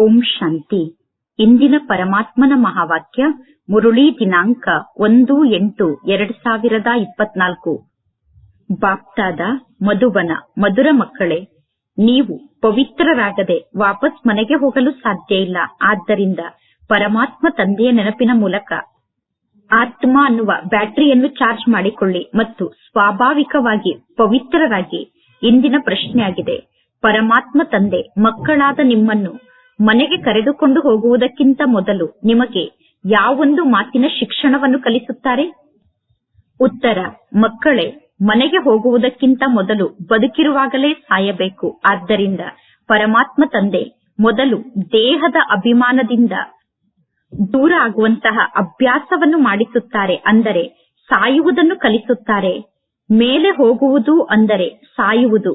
ಓಂ ಶಾಂತಿ. ಇಂದಿನ ಪರಮಾತ್ಮನ ಮಹಾವಾಕ್ಯ, ಮುರುಳಿ ದಿನಾಂಕ ಒಂದು ಎಂಟು ಎರಡು ಸಾವಿರದ ಇಪ್ಪತ್ನಾಲ್ಕು. ಬಾಪ್ತಾದ ಮಧುಬನ ಮಧುರ ಮಕ್ಕಳೇ, ನೀವು ಪವಿತ್ರರಾಗದೆ ವಾಪಸ್ ಮನೆಗೆ ಹೋಗಲು ಸಾಧ್ಯ ಇಲ್ಲ. ಆದ್ದರಿಂದ ಪರಮಾತ್ಮ ತಂದೆಯ ನೆನಪಿನ ಮೂಲಕ ಆತ್ಮ ಅನ್ನುವ ಬ್ಯಾಟರಿಯನ್ನು ಚಾರ್ಜ್ ಮಾಡಿಕೊಳ್ಳಿ ಮತ್ತು ಸ್ವಾಭಾವಿಕವಾಗಿ ಪವಿತ್ರರಾಗಿ ಇಂದಿನ ಪ್ರಶ್ನೆಯಾಗಿದೆ. ಪರಮಾತ್ಮ ತಂದೆ ಮಕ್ಕಳಾದ ನಿಮ್ಮನ್ನು ಮನೆಗೆ ಕರೆದುಕೊಂಡು ಹೋಗುವುದಕ್ಕಿಂತ ಮೊದಲು ನಿಮಗೆ ಯಾವೊಂದು ಮಾತಿನ ಶಿಕ್ಷಣವನ್ನು ಕಲಿಸುತ್ತಾರೆ? ಉತ್ತರ, ಮಕ್ಕಳೇ, ಮನೆಗೆ ಹೋಗುವುದಕ್ಕಿಂತ ಮೊದಲು ಬದುಕಿರುವಾಗಲೇ ಸಾಯಬೇಕು. ಆದ್ದರಿಂದ ಪರಮಾತ್ಮ ತಂದೆ ಮೊದಲು ದೇಹದ ಅಭಿಮಾನದಿಂದ ದೂರ ಆಗುವಂತಹ ಅಭ್ಯಾಸವನ್ನು ಮಾಡಿಸುತ್ತಾರೆ ಅಂದರೆ ಸಾಯುವುದನ್ನು ಕಲಿಸುತ್ತಾರೆ. ಮೇಲೆ ಹೋಗುವುದು ಅಂದರೆ ಸಾಯುವುದು.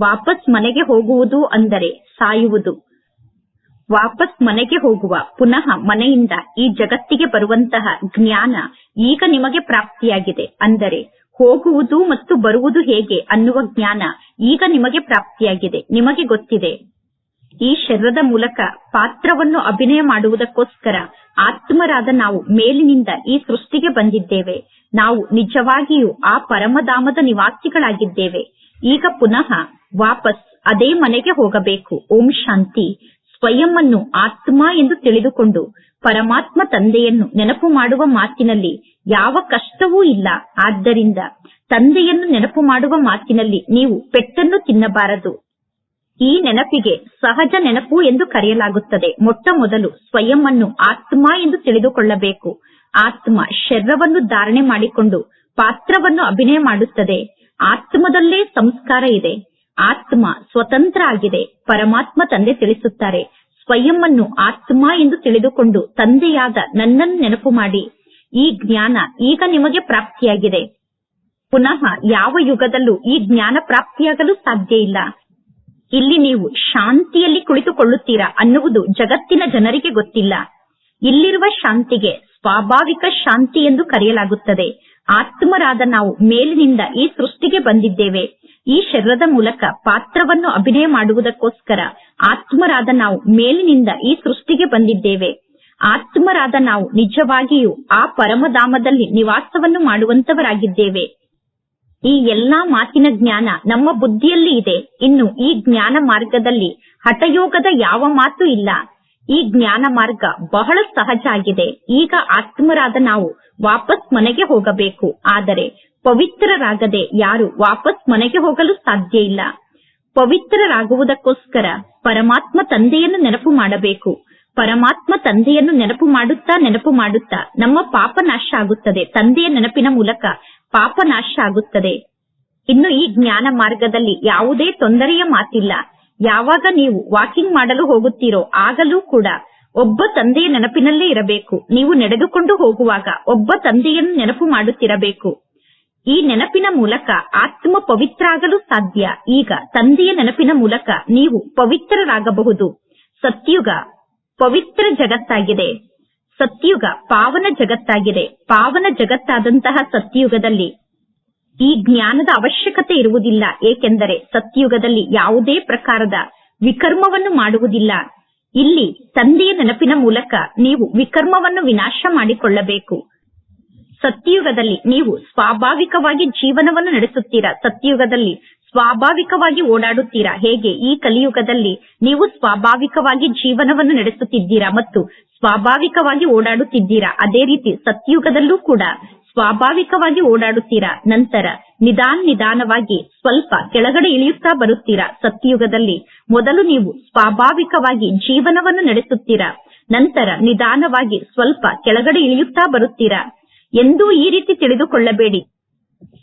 ವಾಪಸ್ ಮನೆಗೆ ಹೋಗುವುದು ಅಂದರೆ ಸಾಯುವುದು. ವಾಪಸ್ ಮನೆಗೆ ಹೋಗುವ. ಪುನಃ ಮನೆಯಿಂದ ಈ ಜಗತ್ತಿಗೆ ಬರುವಂತಹ ಜ್ಞಾನ ಈಗ ನಿಮಗೆ ಪ್ರಾಪ್ತಿಯಾಗಿದೆ. ಅಂದರೆ ಹೋಗುವುದು ಮತ್ತು ಬರುವುದು ಹೇಗೆ ಅನ್ನುವ ಜ್ಞಾನ ಈಗ ನಿಮಗೆ ಪ್ರಾಪ್ತಿಯಾಗಿದೆ. ನಿಮಗೆ ಗೊತ್ತಿದೆ. ಈ ಶರೀರದ ಮೂಲಕ ಪಾತ್ರವನ್ನು ಅಭಿನಯ ಮಾಡುವುದಕ್ಕೋಸ್ಕರ ಆತ್ಮರಾದ ನಾವು ಮೇಲಿನಿಂದ ಈ ಸೃಷ್ಟಿಗೆ ಬಂದಿದ್ದೇವೆ. ನಾವು ನಿಜವಾಗಿಯೂ ಆ ಪರಮಧಾಮದ ನಿವಾಸಿಗಳಾಗಿದ್ದೇವೆ. ಈಗ ಪುನಃ ವಾಪಸ್ ಅದೇ ಮನೆಗೆ ಹೋಗಬೇಕು. ಓಂ ಶಾಂತಿ. ಸ್ವಯಂ ಅನ್ನು ಆತ್ಮ ಎಂದು ತಿಳಿದುಕೊಂಡು ಪರಮಾತ್ಮ ತಂದೆಯನ್ನು ನೆನಪು ಮಾಡುವ ಮಾತಿನಲ್ಲಿ ಯಾವ ಕಷ್ಟವೂ ಇಲ್ಲ. ಆದ್ದರಿಂದ ತಂದೆಯನ್ನು ನೆನಪು ಮಾಡುವ ಮಾತಿನಲ್ಲಿ ನೀವು ಪೆಟ್ಟನ್ನು ತಿನ್ನಬಾರದು. ಈ ನೆನಪಿಗೆ ಸಹಜ ನೆನಪು ಎಂದು ಕರೆಯಲಾಗುತ್ತದೆ. ಮೊಟ್ಟ ಮೊದಲು ಸ್ವಯಂ ಅನ್ನು ಆತ್ಮ ಎಂದು ತಿಳಿದುಕೊಳ್ಳಬೇಕು. ಆತ್ಮ ಶರೀರವನ್ನು ಧಾರಣೆ ಮಾಡಿಕೊಂಡು ಪಾತ್ರವನ್ನು ಅಭಿನಯ ಮಾಡುತ್ತದೆ. ಆತ್ಮದಲ್ಲೇ ಸಂಸ್ಕಾರ ಇದೆ. ಆತ್ಮ ಸ್ವತಂತ್ರ ಆಗಿದೆ. ಪರಮಾತ್ಮ ತಂದೆ ತಿಳಿಸುತ್ತಾರೆ. ಸ್ವಯಂ ಅನ್ನು ಆತ್ಮ ಎಂದು ತಿಳಿದುಕೊಂಡು ತಂದೆಯಾದ ನನ್ನನ್ನು ನೆನಪು ಮಾಡಿ. ಈ ಜ್ಞಾನ ಈಗ ನಿಮಗೆ ಪ್ರಾಪ್ತಿಯಾಗಿದೆ. ಪುನಃ ಯಾವ ಯುಗದಲ್ಲೂ ಈ ಜ್ಞಾನ ಪ್ರಾಪ್ತಿಯಾಗಲು ಸಾಧ್ಯ ಇಲ್ಲ. ಇಲ್ಲಿ ನೀವು ಶಾಂತಿಯಲ್ಲಿ ಕುಳಿತುಕೊಳ್ಳುತ್ತೀರಾ ಅನ್ನುವುದು ಜಗತ್ತಿನ ಜನರಿಗೆ ಗೊತ್ತಿಲ್ಲ. ಇಲ್ಲಿರುವ ಶಾಂತಿಗೆ ಸ್ವಾಭಾವಿಕ ಶಾಂತಿ ಎಂದು ಕರೆಯಲಾಗುತ್ತದೆ. ಆತ್ಮರಾದ ನಾವು ಮೇಲಿನಿಂದ ಈ ಸೃಷ್ಟಿಗೆ ಬಂದಿದ್ದೇವೆ. ಈ ಶರೀರದ ಮೂಲಕ ಪಾತ್ರವನ್ನು ಅಭಿನಯ ಮಾಡುವುದಕ್ಕೋಸ್ಕರ ಆತ್ಮರಾದ ನಾವು ಮೇಲಿನಿಂದ ಈ ಸೃಷ್ಟಿಗೆ ಬಂದಿದ್ದೇವೆ. ಆತ್ಮರಾದ ನಾವು ನಿಜವಾಗಿಯೂ ಆ ಪರಮಧಾಮದಲ್ಲಿ ನಿವಾಸವನ್ನು ಮಾಡುವಂತವರಾಗಿದ್ದೇವೆ. ಈ ಎಲ್ಲಾ ಮಾತಿನ ಜ್ಞಾನ ನಮ್ಮ ಬುದ್ಧಿಯಲ್ಲಿ ಇದೆ. ಇನ್ನು ಈ ಜ್ಞಾನ ಮಾರ್ಗದಲ್ಲಿ ಹಠಯೋಗದ ಯಾವ ಮಾತು ಇಲ್ಲ. ಈ ಜ್ಞಾನ ಮಾರ್ಗ ಬಹಳ ಸಹಜ ಆಗಿದೆ. ಈಗ ಆತ್ಮರಾದ ನಾವು ವಾಪಸ್ ಮನೆಗೆ ಹೋಗಬೇಕು. ಆದರೆ ಪವಿತ್ರರಾಗದೆ ಯಾರು ವಾಪಸ್ ಮನೆಗೆ ಹೋಗಲು ಸಾಧ್ಯ ಇಲ್ಲ. ಪವಿತ್ರರಾಗುವುದಕ್ಕೋಸ್ಕರ ಪರಮಾತ್ಮ ತಂದೆಯನ್ನು ನೆನಪು ಮಾಡಬೇಕು. ಪರಮಾತ್ಮ ತಂದೆಯನ್ನು ನೆನಪು ಮಾಡುತ್ತಾ ನೆನಪು ಮಾಡುತ್ತಾ ನಮ್ಮ ಪಾಪ ನಾಶ ಆಗುತ್ತದೆ. ತಂದೆಯ ನೆನಪಿನ ಮೂಲಕ ಪಾಪ ನಾಶ ಆಗುತ್ತದೆ. ಇನ್ನು ಈ ಜ್ಞಾನ ಮಾರ್ಗದಲ್ಲಿ ಯಾವುದೇ ತೊಂದರೆಯ ಮಾತಿಲ್ಲ. ಯಾವಾಗ ನೀವು ವಾಕಿಂಗ್ ಮಾಡಲು ಹೋಗುತ್ತೀರೋ ಆಗಲೂ ಕೂಡ ಒಬ್ಬ ತಂದೆಯ ನೆನಪಿನಲ್ಲೇ ಇರಬೇಕು. ನೀವು ನಡೆದುಕೊಂಡು ಹೋಗುವಾಗ ಒಬ್ಬ ತಂದೆಯನ್ನು ನೆನಪು ಮಾಡುತ್ತಿರಬೇಕು. ಈ ನೆನಪಿನ ಮೂಲಕ ಆತ್ಮ ಪವಿತ್ರ ಆಗಲು ಸಾಧ್ಯ. ಈಗ ತಂದೆಯ ನೆನಪಿನ ಮೂಲಕ ನೀವು ಪವಿತ್ರರಾಗಬಹುದು. ಸತ್ಯುಗ ಪವಿತ್ರ ಜಗತ್ತಾಗಿದೆ. ಸತ್ಯುಗ ಪಾವನ ಜಗತ್ತಾಗಿದೆ. ಪಾವನ ಜಗತ್ತಾದಂತಹ ಸತ್ಯುಗದಲ್ಲಿ ಈ ಜ್ಞಾನದ ಅವಶ್ಯಕತೆ ಇರುವುದಿಲ್ಲ. ಏಕೆಂದರೆ ಸತ್ಯುಗದಲ್ಲಿ ಯಾವುದೇ ಪ್ರಕಾರದ ವಿಕರ್ಮವನ್ನು ಮಾಡುವುದಿಲ್ಲ. ಇಲ್ಲಿ ತಂದೆಯ ನೆನಪಿನ ಮೂಲಕ ನೀವು ವಿಕರ್ಮವನ್ನು ವಿನಾಶ ಮಾಡಿಕೊಳ್ಳಬೇಕು. ಸತ್ಯುಗದಲ್ಲಿ ನೀವು ಸ್ವಾಭಾವಿಕವಾಗಿ ಜೀವನವನ್ನು ನಡೆಸುತ್ತೀರಾ? ಸತ್ಯಯುಗದಲ್ಲಿ ಸ್ವಾಭಾವಿಕವಾಗಿ ಓಡಾಡುತ್ತೀರಾ? ಹೇಗೆ ಈ ಕಲಿಯುಗದಲ್ಲಿ ನೀವು ಸ್ವಾಭಾವಿಕವಾಗಿ ಜೀವನವನ್ನು ನಡೆಸುತ್ತಿದ್ದೀರಾ ಮತ್ತು ಸ್ವಾಭಾವಿಕವಾಗಿ ಓಡಾಡುತ್ತಿದ್ದೀರಾ? ಅದೇ ರೀತಿ ಸತ್ಯಯುಗದಲ್ಲೂ ಕೂಡ ಸ್ವಾಭಾವಿಕವಾಗಿ ಓಡಾಡುತ್ತೀರಾ? ನಂತರ ನಿಧಾನ ನಿಧಾನವಾಗಿ ಸ್ವಲ್ಪ ಕೆಳಗಡೆ ಇಳಿಯುತ್ತಾ ಬರುತ್ತೀರಾ? ಸತ್ಯಯುಗದಲ್ಲಿ ಮೊದಲು ನೀವು ಸ್ವಾಭಾವಿಕವಾಗಿ ಜೀವನವನ್ನು ನಡೆಸುತ್ತೀರಾ? ನಂತರ ನಿಧಾನವಾಗಿ ಸ್ವಲ್ಪ ಕೆಳಗಡೆ ಇಳಿಯುತ್ತಾ ಬರುತ್ತೀರಾ? ಎಂದೂ ಈ ರೀತಿ ತಿಳಿದುಕೊಳ್ಳಬೇಡಿ.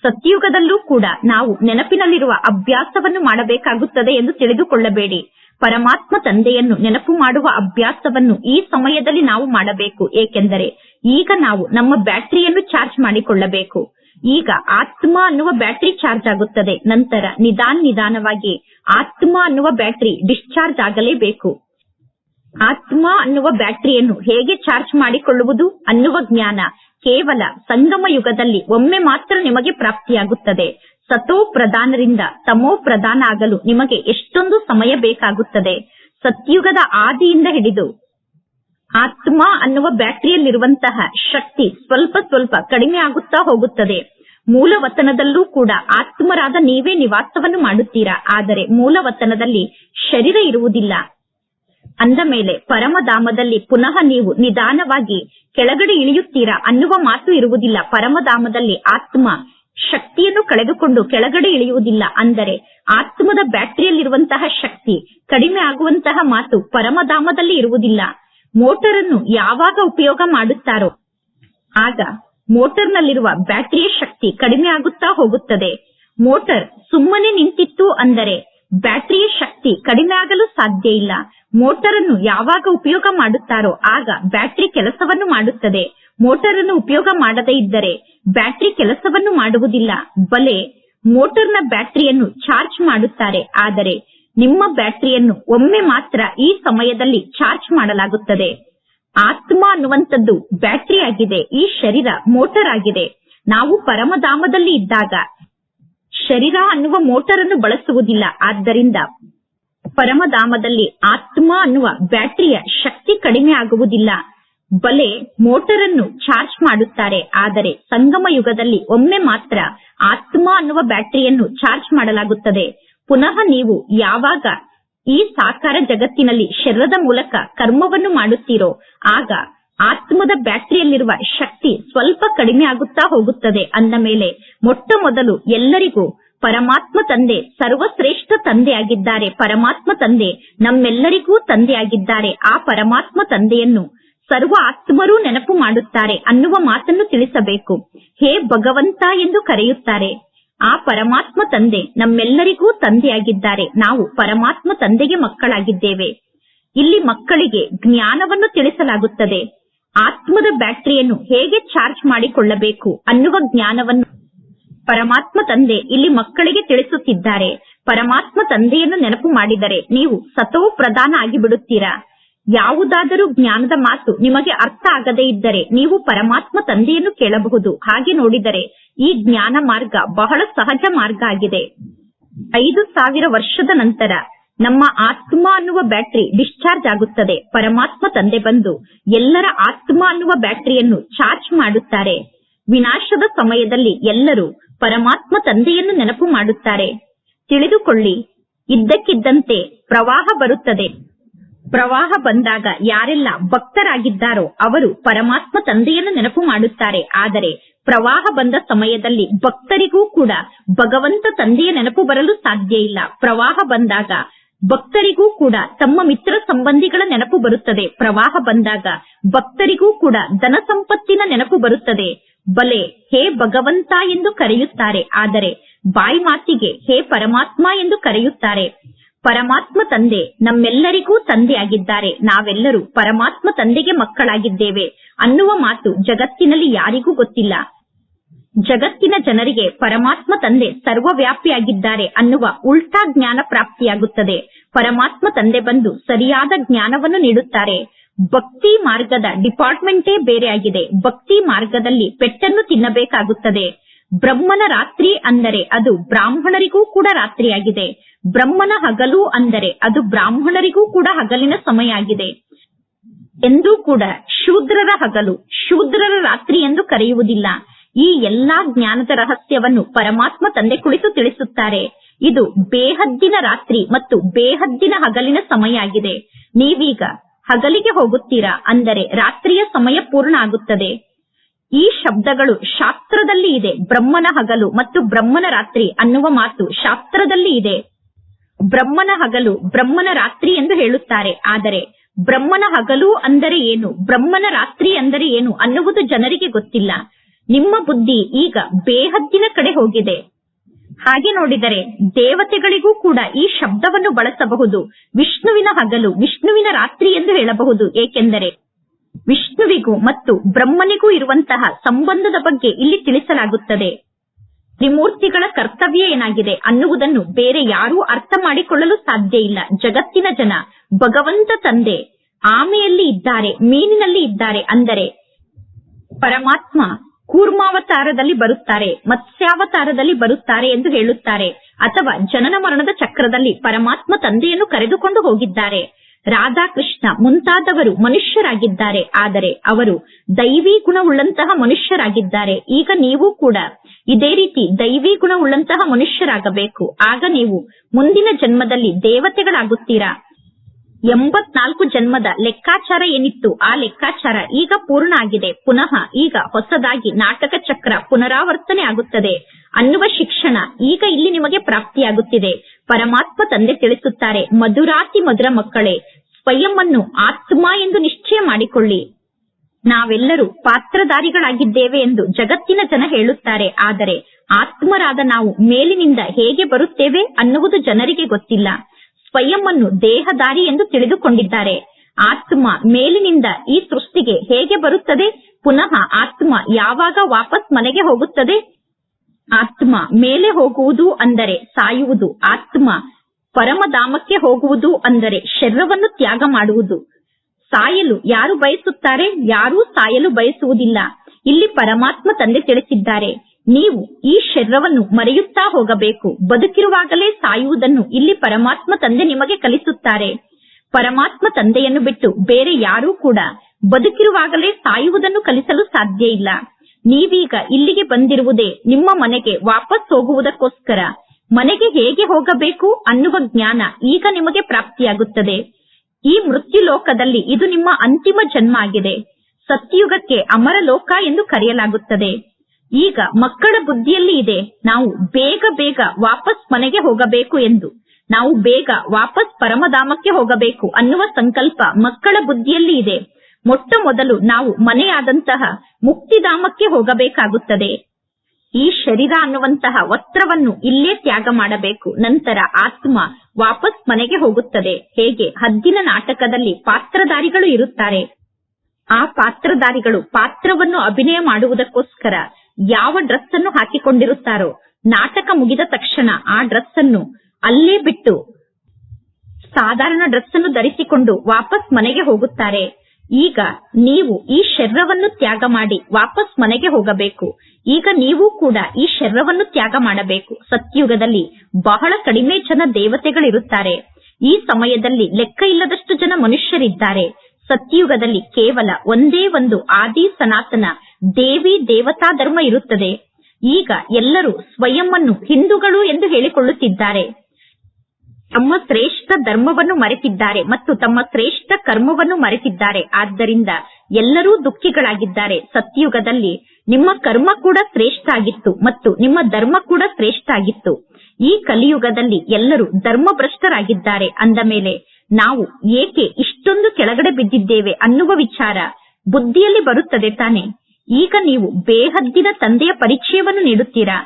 ಸತ್ಯುಗದಲ್ಲೂ ಕೂಡ ನಾವು ನೆನಪಿನಲ್ಲಿರುವ ಅಭ್ಯಾಸವನ್ನು ಮಾಡಬೇಕಾಗುತ್ತದೆ ಎಂದು ತಿಳಿದುಕೊಳ್ಳಬೇಡಿ. ಪರಮಾತ್ಮ ತಂದೆಯನ್ನು ನೆನಪು ಮಾಡುವ ಅಭ್ಯಾಸವನ್ನು ಈ ಸಮಯದಲ್ಲಿ ನಾವು ಮಾಡಬೇಕು. ಏಕೆಂದರೆ ಈಗ ನಾವು ನಮ್ಮ ಬ್ಯಾಟರಿಯನ್ನು ಚಾರ್ಜ್ ಮಾಡಿಕೊಳ್ಳಬೇಕು. ಈಗ ಆತ್ಮ ಅನ್ನುವ ಬ್ಯಾಟರಿ ಚಾರ್ಜ್ ಆಗುತ್ತದೆ. ನಂತರ ನಿಧಾನ ನಿಧಾನವಾಗಿ ಆತ್ಮ ಅನ್ನುವ ಬ್ಯಾಟರಿ ಡಿಸ್ಚಾರ್ಜ್ ಆಗಲೇಬೇಕು. ಆತ್ಮ ಅನ್ನುವ ಬ್ಯಾಟರಿಯನ್ನು ಹೇಗೆ ಚಾರ್ಜ್ ಮಾಡಿಕೊಳ್ಳುವುದು ಅನ್ನುವ ಜ್ಞಾನ ಕೇವಲ ಸಂಗಮ ಯುಗದಲ್ಲಿ ಒಮ್ಮೆ ಮಾತ್ರ ನಿಮಗೆ ಪ್ರಾಪ್ತಿಯಾಗುತ್ತದೆ. ಸತೋ ಪ್ರಧಾನರಿಂದ ತಮೋ ಪ್ರಧಾನ ಆಗಲು ನಿಮಗೆ ಎಷ್ಟೊಂದು ಸಮಯ ಬೇಕಾಗುತ್ತದೆ. ಸತ್ಯುಗದ ಆದಿಯಿಂದ ಹಿಡಿದು ಆತ್ಮ ಅನ್ನುವ ಬ್ಯಾಟರಿಯಲ್ಲಿರುವಂತಹ ಶಕ್ತಿ ಸ್ವಲ್ಪ ಸ್ವಲ್ಪ ಕಡಿಮೆ ಆಗುತ್ತಾ ಹೋಗುತ್ತದೆ. ಮೂಲವತನದಲ್ಲೂ ಕೂಡ ಆತ್ಮರಾದ ನೀವೇ ನಿವಾಸವನ್ನು ಮಾಡುತ್ತೀರಾ? ಆದರೆ ಮೂಲ ವತನದಲ್ಲಿ ಶರೀರ ಇರುವುದಿಲ್ಲ. ಅಂದ ಮೇಲೆ ಪರಮಧಾಮದಲ್ಲಿ ಪುನಃ ನೀವು ನಿಧಾನವಾಗಿ ಕೆಳಗಡೆ ಇಳಿಯುತ್ತೀರಾ ಅನ್ನುವ ಮಾತು ಇರುವುದಿಲ್ಲ. ಪರಮಧಾಮದಲ್ಲಿ ಆತ್ಮ ಶಕ್ತಿಯನ್ನು ಕಳೆದುಕೊಂಡು ಕೆಳಗಡೆ ಇಳಿಯುವುದಿಲ್ಲ ಅಂದರೆ ಆತ್ಮದ ಬ್ಯಾಟರಿಯಲ್ಲಿರುವಂತಹ ಶಕ್ತಿ, ಕಡಿಮೆ ಆಗುವಂತಹ ಮಾತು ಪರಮಧಾಮದಲ್ಲಿ ಇರುವುದಿಲ್ಲ. ಮೋಟರ್ ಅನ್ನು ಯಾವಾಗ ಉಪಯೋಗ ಮಾಡುತ್ತಾರೋ ಆಗ ಮೋಟರ್ನಲ್ಲಿರುವ ಬ್ಯಾಟರಿಯ ಶಕ್ತಿ ಕಡಿಮೆ ಆಗುತ್ತಾ ಹೋಗುತ್ತದೆ. ಮೋಟರ್ ಸುಮ್ಮನೆ ನಿಂತಿತ್ತು ಅಂದರೆ ಬ್ಯಾಟರಿಯ ಶಕ್ತಿ ಕಡಿಮೆ ಆಗಲು ಸಾಧ್ಯ ಇಲ್ಲ. ಮೋಟರ್ ಅನ್ನು ಯಾವಾಗ ಉಪಯೋಗ ಮಾಡುತ್ತಾರೋ ಆಗ ಬ್ಯಾಟರಿ ಕೆಲಸವನ್ನು ಮಾಡುತ್ತದೆ. ಮೋಟರ್ ಅನ್ನು ಉಪಯೋಗ ಮಾಡದೇ ಇದ್ದರೆ ಬ್ಯಾಟರಿ ಕೆಲಸವನ್ನು ಮಾಡುವುದಿಲ್ಲ. ಬಲೆ ಮೋಟರ್ನ ಬ್ಯಾಟರಿಯನ್ನು ಚಾರ್ಜ್ ಮಾಡುತ್ತಾರೆ. ಆದರೆ ನಿಮ್ಮ ಬ್ಯಾಟರಿಯನ್ನು ಒಮ್ಮೆ ಮಾತ್ರ ಈ ಸಮಯದಲ್ಲಿ ಚಾರ್ಜ್ ಮಾಡಲಾಗುತ್ತದೆ. ಆತ್ಮ ಅನ್ನುವಂಥದ್ದು ಬ್ಯಾಟರಿ ಆಗಿದೆ ಈ ಶರೀರ ಮೋಟರ್ ಆಗಿದೆ. ನಾವು ಪರಮಧಾಮದಲ್ಲಿ ಇದ್ದಾಗ ಶರೀರ ಅನ್ನುವ ಮೋಟರ್ ಅನ್ನು ಬಳಸುವುದಿಲ್ಲ. ಆದ್ದರಿಂದ ಪರಮಧಾಮದಲ್ಲಿ ಆತ್ಮ ಅನ್ನುವ ಬ್ಯಾಟರಿಯ ಶಕ್ತಿ ಕಡಿಮೆ ಆಗುವುದಿಲ್ಲ. ಬಲೆ ಮೋಟರ್ ಅನ್ನು ಚಾರ್ಜ್ ಮಾಡುತ್ತಾರೆ. ಆದರೆ ಸಂಗಮ ಯುಗದಲ್ಲಿ ಒಮ್ಮೆ ಮಾತ್ರ ಆತ್ಮ ಅನ್ನುವ ಬ್ಯಾಟರಿಯನ್ನು ಚಾರ್ಜ್ ಮಾಡಲಾಗುತ್ತದೆ. ಪುನಃ ನೀವು ಯಾವಾಗ ಈ ಸಾಕಾರ ಜಗತ್ತಿನಲ್ಲಿ ಶರೀರದ ಮೂಲಕ ಕರ್ಮವನ್ನು ಮಾಡುತ್ತೀರೋ, ಆಗ ಆತ್ಮದ ಬ್ಯಾಟರಿಯಲ್ಲಿರುವ ಶಕ್ತಿ ಸ್ವಲ್ಪ ಕಡಿಮೆ ಆಗುತ್ತಾ ಹೋಗುತ್ತದೆ. ಅಂದ ಮೇಲೆ ಮೊಟ್ಟ ಮೊದಲು ಎಲ್ಲರಿಗೂ ಪರಮಾತ್ಮ ತಂದೆ, ಸರ್ವಶ್ರೇಷ್ಠ ತಂದೆಯಾಗಿದ್ದಾರೆ. ಪರಮಾತ್ಮ ತಂದೆ ನಮ್ಮೆಲ್ಲರಿಗೂ ತಂದೆಯಾಗಿದ್ದಾರೆ. ಆ ಪರಮಾತ್ಮ ತಂದೆಯನ್ನು ಸರ್ವ ಆತ್ಮರೂ ನೆನಪು ಮಾಡುತ್ತಾರೆ ಅನ್ನುವ ಮಾತನ್ನು ತಿಳಿಸಬೇಕು. ಹೇ ಭಗವಂತ ಎಂದು ಕರೆಯುತ್ತಾರೆ. ಆ ಪರಮಾತ್ಮ ತಂದೆ ನಮ್ಮೆಲ್ಲರಿಗೂ ತಂದೆಯಾಗಿದ್ದಾರೆ. ನಾವು ಪರಮಾತ್ಮ ತಂದೆಗೆ ಮಕ್ಕಳಾಗಿದ್ದೇವೆ. ಇಲ್ಲಿ ಮಕ್ಕಳಿಗೆ ಜ್ಞಾನವನ್ನು ತಿಳಿಸಲಾಗುತ್ತದೆ. ಆತ್ಮದ ಬ್ಯಾಟರಿಯನ್ನು ಹೇಗೆ ಚಾರ್ಜ್ ಮಾಡಿಕೊಳ್ಳಬೇಕು ಅನ್ನುವ ಜ್ಞಾನವನ್ನು ಪರಮಾತ್ಮ ತಂದೆ ಇಲ್ಲಿ ಮಕ್ಕಳಿಗೆ ತಿಳಿಸುತ್ತಿದ್ದಾರೆ. ಪರಮಾತ್ಮ ತಂದೆಯನ್ನು ನೆನಪು ಮಾಡಿದರೆ ನೀವು ಸತೋ ಪ್ರಧಾನ ಆಗಿಬಿಡುತ್ತೀರಾ? ಯಾವುದಾದರೂ ಜ್ಞಾನದ ಮಾತು ನಿಮಗೆ ಅರ್ಥ ಆಗದೇ ಇದ್ದರೆ ನೀವು ಪರಮಾತ್ಮ ತಂದೆಯನ್ನು ಕೇಳಬಹುದು. ಹಾಗೆ ನೋಡಿದರೆ ಈ ಜ್ಞಾನ ಮಾರ್ಗ ಬಹಳ ಸಹಜ ಮಾರ್ಗ ಆಗಿದೆ. ಐದು ಸಾವಿರ ವರ್ಷದ ನಂತರ ನಮ್ಮ ಆತ್ಮ ಅನ್ನುವ ಬ್ಯಾಟರಿ ಡಿಸ್ಚಾರ್ಜ್ ಆಗುತ್ತದೆ. ಪರಮಾತ್ಮ ತಂದೆ ಬಂದು ಎಲ್ಲರ ಆತ್ಮ ಅನ್ನುವ ಬ್ಯಾಟರಿಯನ್ನು ಚಾರ್ಜ್ ಮಾಡುತ್ತಾರೆ. ವಿನಾಶದ ಸಮಯದಲ್ಲಿ ಎಲ್ಲರೂ ಪರಮಾತ್ಮ ತಂದೆಯನ್ನು ನೆನಪು ಮಾಡುತ್ತಾರೆ. ತಿಳಿದುಕೊಳ್ಳಿ, ಇದ್ದಕ್ಕಿದ್ದಂತೆ ಪ್ರವಾಹ ಬರುತ್ತದೆ. ಪ್ರವಾಹ ಬಂದಾಗ ಯಾರೆಲ್ಲ ಭಕ್ತರಾಗಿದ್ದಾರೋ ಅವರು ಪರಮಾತ್ಮ ತಂದೆಯನ್ನು ನೆನಪು ಮಾಡುತ್ತಾರೆ. ಆದರೆ ಪ್ರವಾಹ ಬಂದ ಸಮಯದಲ್ಲಿ ಭಕ್ತರಿಗೂ ಕೂಡ ಭಗವಂತ ತಂದೆಯ ನೆನಪು ಬರಲು ಸಾಧ್ಯ ಇಲ್ಲ. ಪ್ರವಾಹ ಬಂದಾಗ ಭಕ್ತರಿಗೂ ಕೂಡ ತಮ್ಮ ಮಿತ್ರ ಸಂಬಂಧಿಗಳ ನೆನಪು ಬರುತ್ತದೆ. ಪ್ರವಾಹ ಬಂದಾಗ ಭಕ್ತರಿಗೂ ಕೂಡ ಧನ ಸಂಪತ್ತಿನ ನೆನಪು ಬರುತ್ತದೆ. ಬಲೆ ಹೇ ಭಗವಂತ ಎಂದು ಕರೆಯುತ್ತಾರೆ. ಆದರೆ ಬಾಯಿ ಮಾತಿಗೆ ಹೇ ಪರಮಾತ್ಮ ಎಂದು ಕರೆಯುತ್ತಾರೆ. ಪರಮಾತ್ಮ ತಂದೆ, ನಮ್ಮೆಲ್ಲರಿಗೂ ತಂದೆಯಾಗಿದ್ದಾರೆ. ನಾವೆಲ್ಲರೂ ಪರಮಾತ್ಮ ತಂದೆಗೆ ಮಕ್ಕಳಾಗಿದ್ದೇವೆ ಅನ್ನುವ ಮಾತು ಜಗತ್ತಿನಲ್ಲಿ ಯಾರಿಗೂ ಗೊತ್ತಿಲ್ಲ. ಜಗತ್ತಿನ ಜನರಿಗೆ ಪರಮಾತ್ಮ ತಂದೆ ಸರ್ವವ್ಯಾಪಿಯಾಗಿದ್ದಾರೆ ಅನ್ನುವ ಉಲ್ಟಾ ಜ್ಞಾನ ಪ್ರಾಪ್ತಿಯಾಗುತ್ತದೆ. ಪರಮಾತ್ಮ ತಂದೆ ಬಂದು ಸರಿಯಾದ ಜ್ಞಾನವನ್ನು ನೀಡುತ್ತಾರೆ. ಭಕ್ತಿ ಮಾರ್ಗದ ಡಿಪಾರ್ಟ್ಮೆಂಟೇ ಬೇರೆ ಆಗಿದೆ. ಭಕ್ತಿ ಮಾರ್ಗದಲ್ಲಿ ಪೆಟ್ಟನ್ನು ತಿನ್ನಬೇಕಾಗುತ್ತದೆ. ಬ್ರಹ್ಮನ ರಾತ್ರಿ ಅಂದರೆ ಅದು ಬ್ರಾಹ್ಮಣರಿಗೂ ಕೂಡ ರಾತ್ರಿಯಾಗಿದೆ. ಬ್ರಹ್ಮನ ಹಗಲು ಅಂದರೆ ಅದು ಬ್ರಾಹ್ಮಣರಿಗೂ ಕೂಡ ಹಗಲಿನ ಸಮಯ ಆಗಿದೆ. ಎಂದೂ ಕೂಡ ಶೂದ್ರರ ಹಗಲು, ಶೂದ್ರರ ರಾತ್ರಿ ಎಂದು ಕರೆಯುವುದಿಲ್ಲ. ಈ ಎಲ್ಲಾ ಜ್ಞಾನದ ರಹಸ್ಯವನ್ನು ಪರಮಾತ್ಮ ತಂದೆ ಕುಳಿತು ತಿಳಿಸುತ್ತಾರೆ. ಇದು ಬೇಹದ್ದಿನ ರಾತ್ರಿ ಮತ್ತು ಬೇಹದ್ದಿನ ಹಗಲಿನ ಸಮಯ ಆಗಿದೆ. ನೀವೀಗ ಹಗಲಿಗೆ ಹೋಗುತ್ತೀರಾ? ಅಂದರೆ ರಾತ್ರಿಯ ಸಮಯ ಪೂರ್ಣ ಆಗುತ್ತದೆ ಈ ಶಬ್ದಗಳು ಶಾಸ್ತ್ರದಲ್ಲಿ ಇದೆ. ಬ್ರಹ್ಮನ ಹಗಲು ಮತ್ತು ಬ್ರಹ್ಮನ ರಾತ್ರಿ ಅನ್ನುವ ಮಾತು ಶಾಸ್ತ್ರದಲ್ಲಿ ಇದೆ. ಬ್ರಹ್ಮನ ಹಗಲು ಬ್ರಹ್ಮನ ರಾತ್ರಿ ಎಂದು ಹೇಳುತ್ತಾರೆ. ಆದರೆ ಬ್ರಹ್ಮನ ಹಗಲು ಅಂದರೆ ಏನು? ಬ್ರಹ್ಮನ ರಾತ್ರಿ ಅಂದರೆ ಏನು ಅನ್ನುವುದು ಜನರಿಗೆ ಗೊತ್ತಿಲ್ಲ. ನಿಮ್ಮ ಬುದ್ಧಿ ಈಗ ಬೇಹದ್ದಿನ ಕಡೆ ಹೋಗಿದೆ. ಹಾಗೆ ನೋಡಿದರೆ ದೇವತೆಗಳಿಗೂ ಕೂಡ ಈ ಶಬ್ದವನ್ನು ಬಳಸಬಹುದು. ವಿಷ್ಣುವಿನ ಹಗಲು, ವಿಷ್ಣುವಿನ ರಾತ್ರಿ ಎಂದು ಹೇಳಬಹುದು. ಏಕೆಂದರೆ ವಿಷ್ಣುವಿಗೂ ಮತ್ತು ಬ್ರಹ್ಮನಿಗೂ ಇರುವಂತಹ ಸಂಬಂಧದ ಬಗ್ಗೆ ಇಲ್ಲಿ ತಿಳಿಸಲಾಗುತ್ತದೆ. ತ್ರಿಮೂರ್ತಿಗಳ ಕರ್ತವ್ಯ ಏನಾಗಿದೆ ಅನ್ನುವುದನ್ನು ಬೇರೆ ಯಾರೂ ಅರ್ಥ ಮಾಡಿಕೊಳ್ಳಲು ಸಾಧ್ಯ ಇಲ್ಲ. ಜಗತ್ತಿನ ಜನ ಭಗವಂತ ತಂದೆ, ಆಮೆಯಲ್ಲಿ ಇದ್ದಾರೆ, ಮೀನಿನಲ್ಲಿ ಇದ್ದಾರೆ ಅಂದರೆ ಪರಮಾತ್ಮ ಕೂರ್ಮಾವತಾರದಲ್ಲಿ ಬರುತ್ತಾರೆ, ಮತ್ಸ್ಯಾವತಾರದಲ್ಲಿ ಬರುತ್ತಾರೆ ಎಂದು ಹೇಳುತ್ತಾರೆ, ಅಥವಾ ಜನನ ಮರಣದ ಚಕ್ರದಲ್ಲಿ ಪರಮಾತ್ಮ ತಂದೆಯನ್ನು ಕರೆದುಕೊಂಡು ಹೋಗಿದ್ದಾರೆ. ರಾಧಾಕೃಷ್ಣ ಮುಂತಾದವರು ಮನುಷ್ಯರಾಗಿದ್ದಾರೆ, ಆದರೆ ಅವರು ದೈವಿ ಗುಣವುಳ್ಳಂತಹ ಮನುಷ್ಯರಾಗಿದ್ದಾರೆ. ಈಗ ನೀವು ಕೂಡ ಇದೇ ರೀತಿ ದೈವಿ ಗುಣವುಳ್ಳಂತಹ ಮನುಷ್ಯರಾಗಬೇಕು. ಆಗ ನೀವು ಮುಂದಿನ ಜನ್ಮದಲ್ಲಿ ದೇವತೆಗಳಾಗುತ್ತೀರಾ? ಎಂಬತ್ನಾಲ್ಕು ಜನ್ಮದ ಲೆಕ್ಕಾಚಾರ ಏನಿತ್ತು? ಆ ಲೆಕ್ಕಾಚಾರ ಈಗ ಪೂರ್ಣ ಆಗಿದೆ. ಪುನಃ ಈಗ ಹೊಸದಾಗಿ ನಾಟಕ ಚಕ್ರ ಪುನರಾವರ್ತನೆ ಆಗುತ್ತದೆ. ಅನ್ನುವ ಶಿಕ್ಷಣ ಈಗ ಇಲ್ಲಿ ನಿಮಗೆ ಪ್ರಾಪ್ತಿಯಾಗುತ್ತಿದೆ. ಪರಮಾತ್ಮ ತಂದೆ ತಿಳಿಸುತ್ತಾರೆ, ಮಧುರಾತಿ ಮಧುರ ಮಕ್ಕಳೇ, ಸ್ವಯಂ ಆತ್ಮ ಎಂದು ನಿಶ್ಚಯ ಮಾಡಿಕೊಳ್ಳಿ. ನಾವೆಲ್ಲರೂ ಪಾತ್ರಧಾರಿಗಳಾಗಿದ್ದೇವೆ ಎಂದು ಜಗತ್ತಿನ ಜನ ಹೇಳುತ್ತಾರೆ. ಆದರೆ ಆತ್ಮರಾದ ನಾವು ಮೇಲಿನಿಂದ ಹೇಗೆ ಬರುತ್ತೇವೆ ಅನ್ನುವುದು ಜನರಿಗೆ ಗೊತ್ತಿಲ್ಲ. ಸ್ವಯಂ ಅನ್ನು ದೇಹದಾರಿ ಎಂದು ತಿಳಿದುಕೊಂಡಿದ್ದಾರೆ. ಆತ್ಮ ಮೇಲಿನಿಂದ ಈ ಸೃಷ್ಟಿಗೆ ಹೇಗೆ ಬರುತ್ತದೆ? ಪುನಃ ಆತ್ಮ ಯಾವಾಗ ವಾಪಸ್ ಮನೆಗೆ ಹೋಗುತ್ತದೆ? ಆತ್ಮ ಮೇಲೆ ಹೋಗುವುದು ಅಂದರೆ ಸಾಯುವುದು. ಆತ್ಮ ಪರಮಧಾಮಕ್ಕೆ ಹೋಗುವುದು ಅಂದರೆ ಶರೀರವನ್ನು ತ್ಯಾಗ ಮಾಡುವುದು. ಸಾಯಲು ಯಾರು ಬಯಸುತ್ತಾರೆ? ಯಾರೂ ಸಾಯಲು ಬಯಸುವುದಿಲ್ಲ. ಇಲ್ಲಿ ಪರಮಾತ್ಮ ತಂದೆ ತಿಳಿಸಿದ್ದಾರೆ. ನೀವು ಈ ಶರೀರವನ್ನು ಮರೆಯುತ್ತಾ ಹೋಗಬೇಕು. ಬದುಕಿರುವಾಗಲೇ ಸಾಯುವುದನ್ನು ಇಲ್ಲಿ ಪರಮಾತ್ಮ ತಂದೆ ನಿಮಗೆ ಕಲಿಸುತ್ತಾರೆ. ಪರಮಾತ್ಮ ತಂದೆಯನ್ನು ಬಿಟ್ಟು ಬೇರೆ ಯಾರೂ ಕೂಡ ಬದುಕಿರುವಾಗಲೇ ಸಾಯುವುದನ್ನು ಕಲಿಸಲು ಸಾಧ್ಯ ಇಲ್ಲ. ನೀವೀಗ ಇಲ್ಲಿಗೆ ಬಂದಿರುವುದೇ ನಿಮ್ಮ ಮನೆಗೆ ವಾಪಸ್ ಹೋಗುವುದಕ್ಕೋಸ್ಕರ. ಮನೆಗೆ ಹೇಗೆ ಹೋಗಬೇಕು ಅನ್ನುವ ಜ್ಞಾನ ಈಗ ನಿಮಗೆ ಪ್ರಾಪ್ತಿಯಾಗುತ್ತದೆ. ಈ ಮೃತ್ಯು ಲೋಕದಲ್ಲಿ ಇದು ನಿಮ್ಮ ಅಂತಿಮ ಜನ್ಮ ಆಗಿದೆ ಸತ್ಯಯುಗಕ್ಕೆ ಅಮರ ಲೋಕ ಎಂದು ಕರೆಯಲಾಗುತ್ತದೆ. ಈಗ ಮಕ್ಕಳ ಬುದ್ಧಿಯಲ್ಲಿ ಇದೆ. ನಾವು ಬೇಗ ಬೇಗ ವಾಪಸ್ ಮನೆಗೆ ಹೋಗಬೇಕು ಎಂದು. ನಾವು ಬೇಗ ವಾಪಸ್ ಪರಮಧಾಮಕ್ಕೆ ಹೋಗಬೇಕು ಅನ್ನುವ ಸಂಕಲ್ಪ ಮಕ್ಕಳ ಬುದ್ಧಿಯಲ್ಲಿ ಇದೆ. ಮೊಟ್ಟ ಮೊದಲು ನಾವು ಮನೆಯಾದಂತಹ ಮುಕ್ತಿಧಾಮಕ್ಕೆ ಹೋಗಬೇಕಾಗುತ್ತದೆ. ಈ ಶರೀರ ಅನ್ನುವಂತಹ ವಸ್ತ್ರವನ್ನು ಇಲ್ಲೇ ತ್ಯಾಗ ಮಾಡಬೇಕು. ನಂತರ ಆತ್ಮ ವಾಪಸ್ ಮನೆಗೆ ಹೋಗುತ್ತದೆ. ಹೇಗೆ? ಹದ್ದಿನ ನಾಟಕದಲ್ಲಿ ಪಾತ್ರಧಾರಿಗಳು ಇರುತ್ತಾರೆ. ಆ ಪಾತ್ರಧಾರಿಗಳು ಪಾತ್ರವನ್ನು ಅಭಿನಯ ಮಾಡುವುದಕ್ಕೋಸ್ಕರ ಯಾವ ಡ್ರೆಸ್ ಅನ್ನು ಹಾಕಿಕೊಂಡಿರುತ್ತಾರೋ? ನಾಟಕ ಮುಗಿದ ತಕ್ಷಣ ಆ ಡ್ರೆಸ್ ಅನ್ನು ಅಲ್ಲೇ ಬಿಟ್ಟು ಸಾಧಾರಣ ಡ್ರೆಸ್ ಅನ್ನು ಧರಿಸಿಕೊಂಡು ವಾಪಸ್ ಮನೆಗೆ ಹೋಗುತ್ತಾರೆ. ಈಗ ನೀವು ಈ ಶರೀರವನ್ನು ತ್ಯಾಗ ಮಾಡಿ ವಾಪಸ್ ಮನೆಗೆ ಹೋಗಬೇಕು. ಈಗ ನೀವು ಕೂಡ ಈ ಶರೀರವನ್ನು ತ್ಯಾಗ ಮಾಡಬೇಕು. ಸತ್ಯುಗದಲ್ಲಿ ಬಹಳ ಕಡಿಮೆ ಜನ ದೇವತೆಗಳಿರುತ್ತಾರೆ. ಈ ಸಮಯದಲ್ಲಿ ಲೆಕ್ಕ ಇಲ್ಲದಷ್ಟು ಜನ ಮನುಷ್ಯರಿದ್ದಾರೆ. ಸತ್ಯುಗದಲ್ಲಿ ಕೇವಲ ಒಂದೇ ಒಂದು ಆದಿ ಸನಾತನ ದೇವಿ ದೇವತಾ ಧರ್ಮ ಇರುತ್ತದೆ. ಈಗ ಎಲ್ಲರೂ ಸ್ವಯಂ ಅನ್ನು ಹಿಂದೂಗಳು ಎಂದು ಹೇಳಿಕೊಳ್ಳುತ್ತಿದ್ದಾರೆ. ತಮ್ಮ ಶ್ರೇಷ್ಠ ಧರ್ಮವನ್ನು ಮರೆತಿದ್ದಾರೆ ಮತ್ತು ತಮ್ಮ ಶ್ರೇಷ್ಠ ಕರ್ಮವನ್ನು ಮರೆತಿದ್ದಾರೆ. ಆದ್ದರಿಂದ ಎಲ್ಲರೂ ದುಃಖಿಗಳಾಗಿದ್ದಾರೆ. ಸತ್ಯುಗದಲ್ಲಿ ನಿಮ್ಮ ಕರ್ಮ ಕೂಡ ಶ್ರೇಷ್ಠ ಆಗಿತ್ತು ಮತ್ತು ನಿಮ್ಮ ಧರ್ಮ ಕೂಡ ಶ್ರೇಷ್ಠ ಆಗಿತ್ತು. ಈ ಕಲಿಯುಗದಲ್ಲಿ ಎಲ್ಲರೂ ಧರ್ಮಭ್ರಷ್ಟರಾಗಿದ್ದಾರೆ. ಅಂದ ಮೇಲೆ ನಾವು ಏಕೆ ಇಷ್ಟೊಂದು ಕೆಳಗಡೆ ಬಿದ್ದಿದ್ದೇವೆ ಅನ್ನುವ ವಿಚಾರ ಬುದ್ಧಿಯಲ್ಲಿ ಬರುತ್ತದೆ ತಾನೆ. ಈಗ ನೀವು ಬೇಹದ್ದಿನ ತಂದೆಯ ಪರಿಚಯವನ್ನು ನೀಡುತ್ತೀರಾ?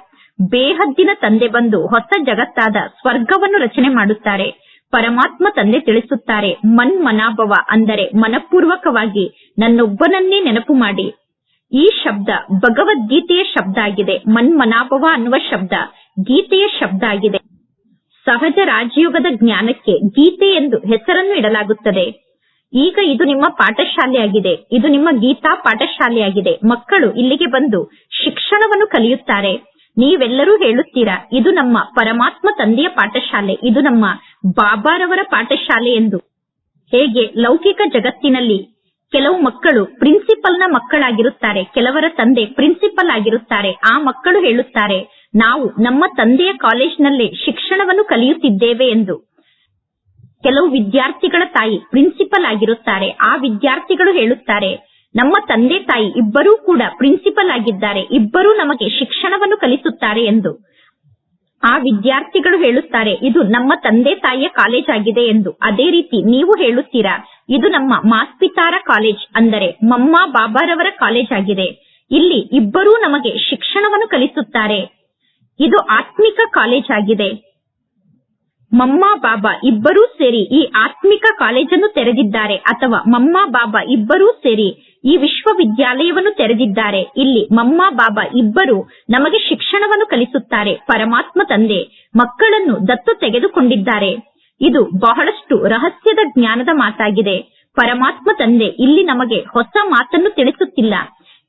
ಬೇಹದ್ದಿನ ತಂದೆ ಬಂದು ಹೊಸ ಜಗತ್ತಾದ ಸ್ವರ್ಗವನ್ನು ರಚನೆ ಮಾಡುತ್ತಾರೆ. ಪರಮಾತ್ಮ ತಂದೆ ತಿಳಿಸುತ್ತಾರೆ, ಮನ್ ಮನಾಭವ ಅಂದರೆ ಮನಪೂರ್ವಕವಾಗಿ ನನ್ನೊಬ್ಬನನ್ನೇ ನೆನಪು ಮಾಡಿ. ಈ ಶಬ್ದ ಭಗವದ್ಗೀತೆಯ ಶಬ್ದ ಆಗಿದೆ. ಮನ್ ಮನಾಭವ ಅನ್ನುವ ಶಬ್ದ ಗೀತೆಯ ಶಬ್ದ ಆಗಿದೆ. ಸಹಜ ರಾಜಯೋಗದ ಜ್ಞಾನಕ್ಕೆ ಗೀತೆ ಎಂದು ಹೆಸರನ್ನು ಇಡಲಾಗುತ್ತದೆ. ಈಗ ಇದು ನಿಮ್ಮ ಪಾಠಶಾಲೆಯಾಗಿದೆ. ಇದು ನಿಮ್ಮ ಗೀತಾ ಪಾಠಶಾಲೆಯಾಗಿದೆ. ಮಕ್ಕಳು ಇಲ್ಲಿಗೆ ಬಂದು ಶಿಕ್ಷಣವನ್ನು ಕಲಿಯುತ್ತಾರೆ. ನೀವೆಲ್ಲರೂ ಹೇಳುತ್ತೀರಾ, ಇದು ನಮ್ಮ ಪರಮಾತ್ಮ ತಂದೆಯ ಪಾಠಶಾಲೆ, ಇದು ನಮ್ಮ ಬಾಬಾರವರ ಪಾಠಶಾಲೆ ಎಂದು. ಹೇಗೆ ಲೌಕಿಕ ಜಗತ್ತಿನಲ್ಲಿ ಕೆಲವು ಮಕ್ಕಳು ಪ್ರಿನ್ಸಿಪಲ್ನ ಮಕ್ಕಳಾಗಿರುತ್ತಾರೆ, ಕೆಲವರ ತಂದೆ ಪ್ರಿನ್ಸಿಪಲ್ ಆಗಿರುತ್ತಾರೆ, ಆ ಮಕ್ಕಳು ಹೇಳುತ್ತಾರೆ, ನಾವು ನಮ್ಮ ತಂದೆಯ ಕಾಲೇಜ್ನಲ್ಲೇ ಶಿಕ್ಷಣವನ್ನು ಕಲಿಯುತ್ತಿದ್ದೇವೆ ಎಂದು. ಕೆಲವು ವಿದ್ಯಾರ್ಥಿಗಳ ತಾಯಿ ಪ್ರಿನ್ಸಿಪಲ್ ಆಗಿರುತ್ತಾರೆ. ಆ ವಿದ್ಯಾರ್ಥಿಗಳು ಹೇಳುತ್ತಾರೆ, ನಮ್ಮ ತಂದೆ ತಾಯಿ ಇಬ್ಬರೂ ಕೂಡ ಪ್ರಿನ್ಸಿಪಲ್ ಆಗಿದ್ದಾರೆ. ಇಬ್ಬರೂ ನಮಗೆ ಶಿಕ್ಷಣವನ್ನು ಕಲಿಸುತ್ತಾರೆ ಎಂದು. ಆ ವಿದ್ಯಾರ್ಥಿಗಳು ಹೇಳುತ್ತಾರೆ, ಇದು ನಮ್ಮ ತಂದೆ ತಾಯಿಯ ಕಾಲೇಜ್ ಆಗಿದೆ ಎಂದು. ಅದೇ ರೀತಿ ನೀವು ಹೇಳುತ್ತೀರಾ, ಇದು ನಮ್ಮ ಮಾಸ್ಪಿತಾರ ಕಾಲೇಜ್ ಅಂದರೆ ಮಮ್ಮ ಬಾಬಾರವರ ಕಾಲೇಜ್ ಆಗಿದೆ. ಇಲ್ಲಿ ಇಬ್ಬರೂ ನಮಗೆ ಶಿಕ್ಷಣವನ್ನು ಕಲಿಸುತ್ತಾರೆ. ಇದು ಆತ್ಮಿಕ ಕಾಲೇಜ್ ಆಗಿದೆ. ಮಮ್ಮ, ಬಾಬಾ ಇಬ್ಬರೂ ಸೇರಿ ಈ ಆತ್ಮಿಕ ಕಾಲೇಜನ್ನು ತೆರೆದಿದ್ದಾರೆ ಅಥವಾ ಮಮ್ಮ, ಬಾಬಾ ಇಬ್ಬರೂ ಸೇರಿ ಈ ವಿಶ್ವವಿದ್ಯಾಲಯವನ್ನು ತೆರೆದಿದ್ದಾರೆ. ಇಲ್ಲಿ ಮಮ್ಮ, ಬಾಬಾ ಇಬ್ಬರು ನಮಗೆ ಶಿಕ್ಷಣವನ್ನು ಕಲಿಸುತ್ತಾರೆ, ಪರಮಾತ್ಮ ತಂದೆ, ಮಕ್ಕಳನ್ನು ದತ್ತು ತೆಗೆದುಕೊಂಡಿದ್ದಾರೆ. ಇದು ಬಹಳಷ್ಟು ರಹಸ್ಯದ ಜ್ಞಾನದ ಮಾತಾಗಿದೆ. ಪರಮಾತ್ಮ ತಂದೆ, ಇಲ್ಲಿ ನಮಗೆ ಹೊಸ ಮಾತನ್ನು ತಿಳಿಸುತ್ತಿಲ್ಲ.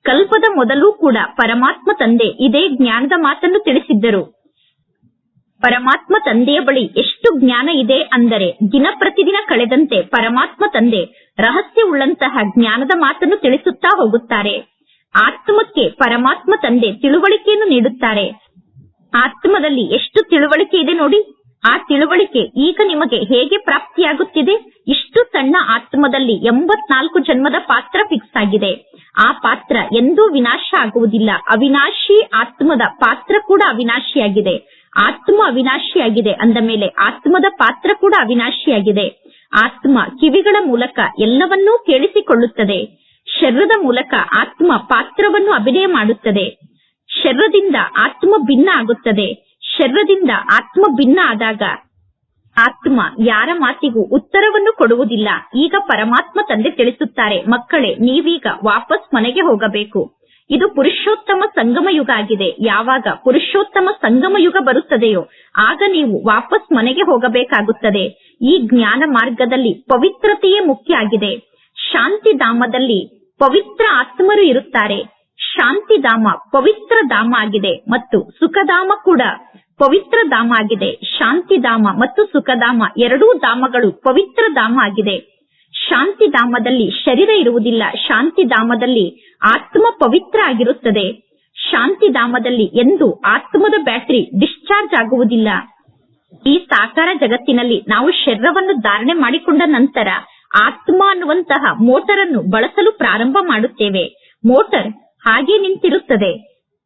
ಕಲ್ಪದ ಮೊದಲು ಕೂಡ ಪರಮಾತ್ಮ ತಂದೆ ಇದೇ ಜ್ಞಾನದ ಮಾತನ್ನು ತಿಳಿಸಿದ್ದರು. ಪರಮಾತ್ಮ ತಂದೆಯ ಬಳಿ ಎಷ್ಟು ಜ್ಞಾನ ಇದೆ ಅಂದರೆ ದಿನ ಪ್ರತಿದಿನ ಕಳೆದಂತೆ ಪರಮಾತ್ಮ ತಂದೆ ರಹಸ್ಯವುಳ್ಳಂತಹ ಜ್ಞಾನದ ಮಾತನ್ನು ತಿಳಿಸುತ್ತಾ ಹೋಗುತ್ತಾರೆ. ಆತ್ಮಕ್ಕೆ ಪರಮಾತ್ಮ ತಂದೆ ತಿಳುವಳಿಕೆಯನ್ನು ನೀಡುತ್ತಾರೆ. ಆತ್ಮದಲ್ಲಿ ಎಷ್ಟು ತಿಳುವಳಿಕೆ ಇದೆ ನೋಡಿ. ಆ ತಿಳುವಳಿಕೆ ಈಗ ನಿಮಗೆ ಹೇಗೆ ಪ್ರಾಪ್ತಿಯಾಗುತ್ತಿದೆ? ಇಷ್ಟು ಸಣ್ಣ ಆತ್ಮದಲ್ಲಿ ಎಂಬತ್ನಾಲ್ಕು ಜನ್ಮದ ಪಾತ್ರ ಫಿಕ್ಸ್ ಆಗಿದೆ. ಆ ಪಾತ್ರ ಎಂದೂ ವಿನಾಶ ಆಗುವುದಿಲ್ಲ. ಅವಿನಾಶಿ ಆತ್ಮದ ಪಾತ್ರ ಕೂಡ ಅವಿನಾಶಿಯಾಗಿದೆ. ಆತ್ಮ ಅವಿನಾಶಿಯಾಗಿದೆ ಅಂದ ಮೇಲೆ ಆತ್ಮದ ಪಾತ್ರ ಕೂಡ ಅವಿನಾಶಿಯಾಗಿದೆ. ಆತ್ಮ ಕಿವಿಗಳ ಮೂಲಕ ಎಲ್ಲವನ್ನೂ ಕೇಳಿಸಿಕೊಳ್ಳುತ್ತದೆ. ಶರೀರದ ಮೂಲಕ ಆತ್ಮ ಪಾತ್ರವನ್ನು ಅಭಿನಯ ಮಾಡುತ್ತದೆ. ಶರೀರದಿಂದ ಆತ್ಮ ಭಿನ್ನ ಆಗುತ್ತದೆ. ಶರೀರದಿಂದ ಆತ್ಮ ಭಿನ್ನ ಆದಾಗ ಆತ್ಮ ಯಾರ ಮಾತಿಗೂ ಉತ್ತರವನ್ನು ಕೊಡುವುದಿಲ್ಲ. ಈಗ ಪರಮಾತ್ಮ ತಂದೆ ತಿಳಿಸುತ್ತಾರೆ, ಮಕ್ಕಳೇ, ನೀವೀಗ ವಾಪಸ್ ಮನೆಗೆ ಹೋಗಬೇಕು. ಇದು ಪುರುಷೋತ್ತಮ ಸಂಗಮ ಯುಗ ಆಗಿದೆ. ಯಾವಾಗ ಪುರುಷೋತ್ತಮ ಸಂಗಮ ಯುಗ ಬರುತ್ತದೆಯೋ, ಆಗ ನೀವು ವಾಪಸ್ ಮನೆಗೆ ಹೋಗಬೇಕಾಗುತ್ತದೆ. ಈ ಜ್ಞಾನ ಮಾರ್ಗದಲ್ಲಿ ಪವಿತ್ರತೆಯೇ ಮುಖ್ಯ ಆಗಿದೆ. ಶಾಂತಿಧಾಮದಲ್ಲಿ ಪವಿತ್ರ ಆತ್ಮರು ಇರುತ್ತಾರೆ. ಶಾಂತಿಧಾಮ ಪವಿತ್ರ ಧಾಮ ಆಗಿದೆ ಮತ್ತು ಸುಖಧಾಮ ಕೂಡ ಪವಿತ್ರ ಧಾಮ ಆಗಿದೆ. ಶಾಂತಿಧಾಮ ಮತ್ತು ಸುಖಧಾಮ ಎರಡೂ ಧಾಮಗಳು ಪವಿತ್ರ ಧಾಮ ಆಗಿದೆ. ಶಾಂತಿಧಾಮದಲ್ಲಿ ಶರೀರ ಇರುವುದಿಲ್ಲ, ಶಾಂತಿಧಾಮದಲ್ಲಿ ಆತ್ಮ ಪವಿತ್ರ ಆಗಿರುತ್ತದೆ. ಶಾಂತಿ ಧಾಮದಲ್ಲಿ ಎಂದು ಆತ್ಮದ ಬ್ಯಾಟರಿ ಡಿಸ್ಚಾರ್ಜ್ ಆಗುವುದಿಲ್ಲ. ಈ ಸಾಕಾರ ಜಗತ್ತಿನಲ್ಲಿ ನಾವು ಶರೀರವನ್ನು ಧಾರಣೆ ಮಾಡಿಕೊಂಡ ನಂತರ ಆತ್ಮ ಅನ್ನುವಂತಹ ಮೋಟರ್ ಅನ್ನು ಬಳಸಲು ಪ್ರಾರಂಭ ಮಾಡುತ್ತೇವೆ. ಮೋಟರ್ ಹಾಗೆ ನಿಂತಿರುತ್ತದೆ.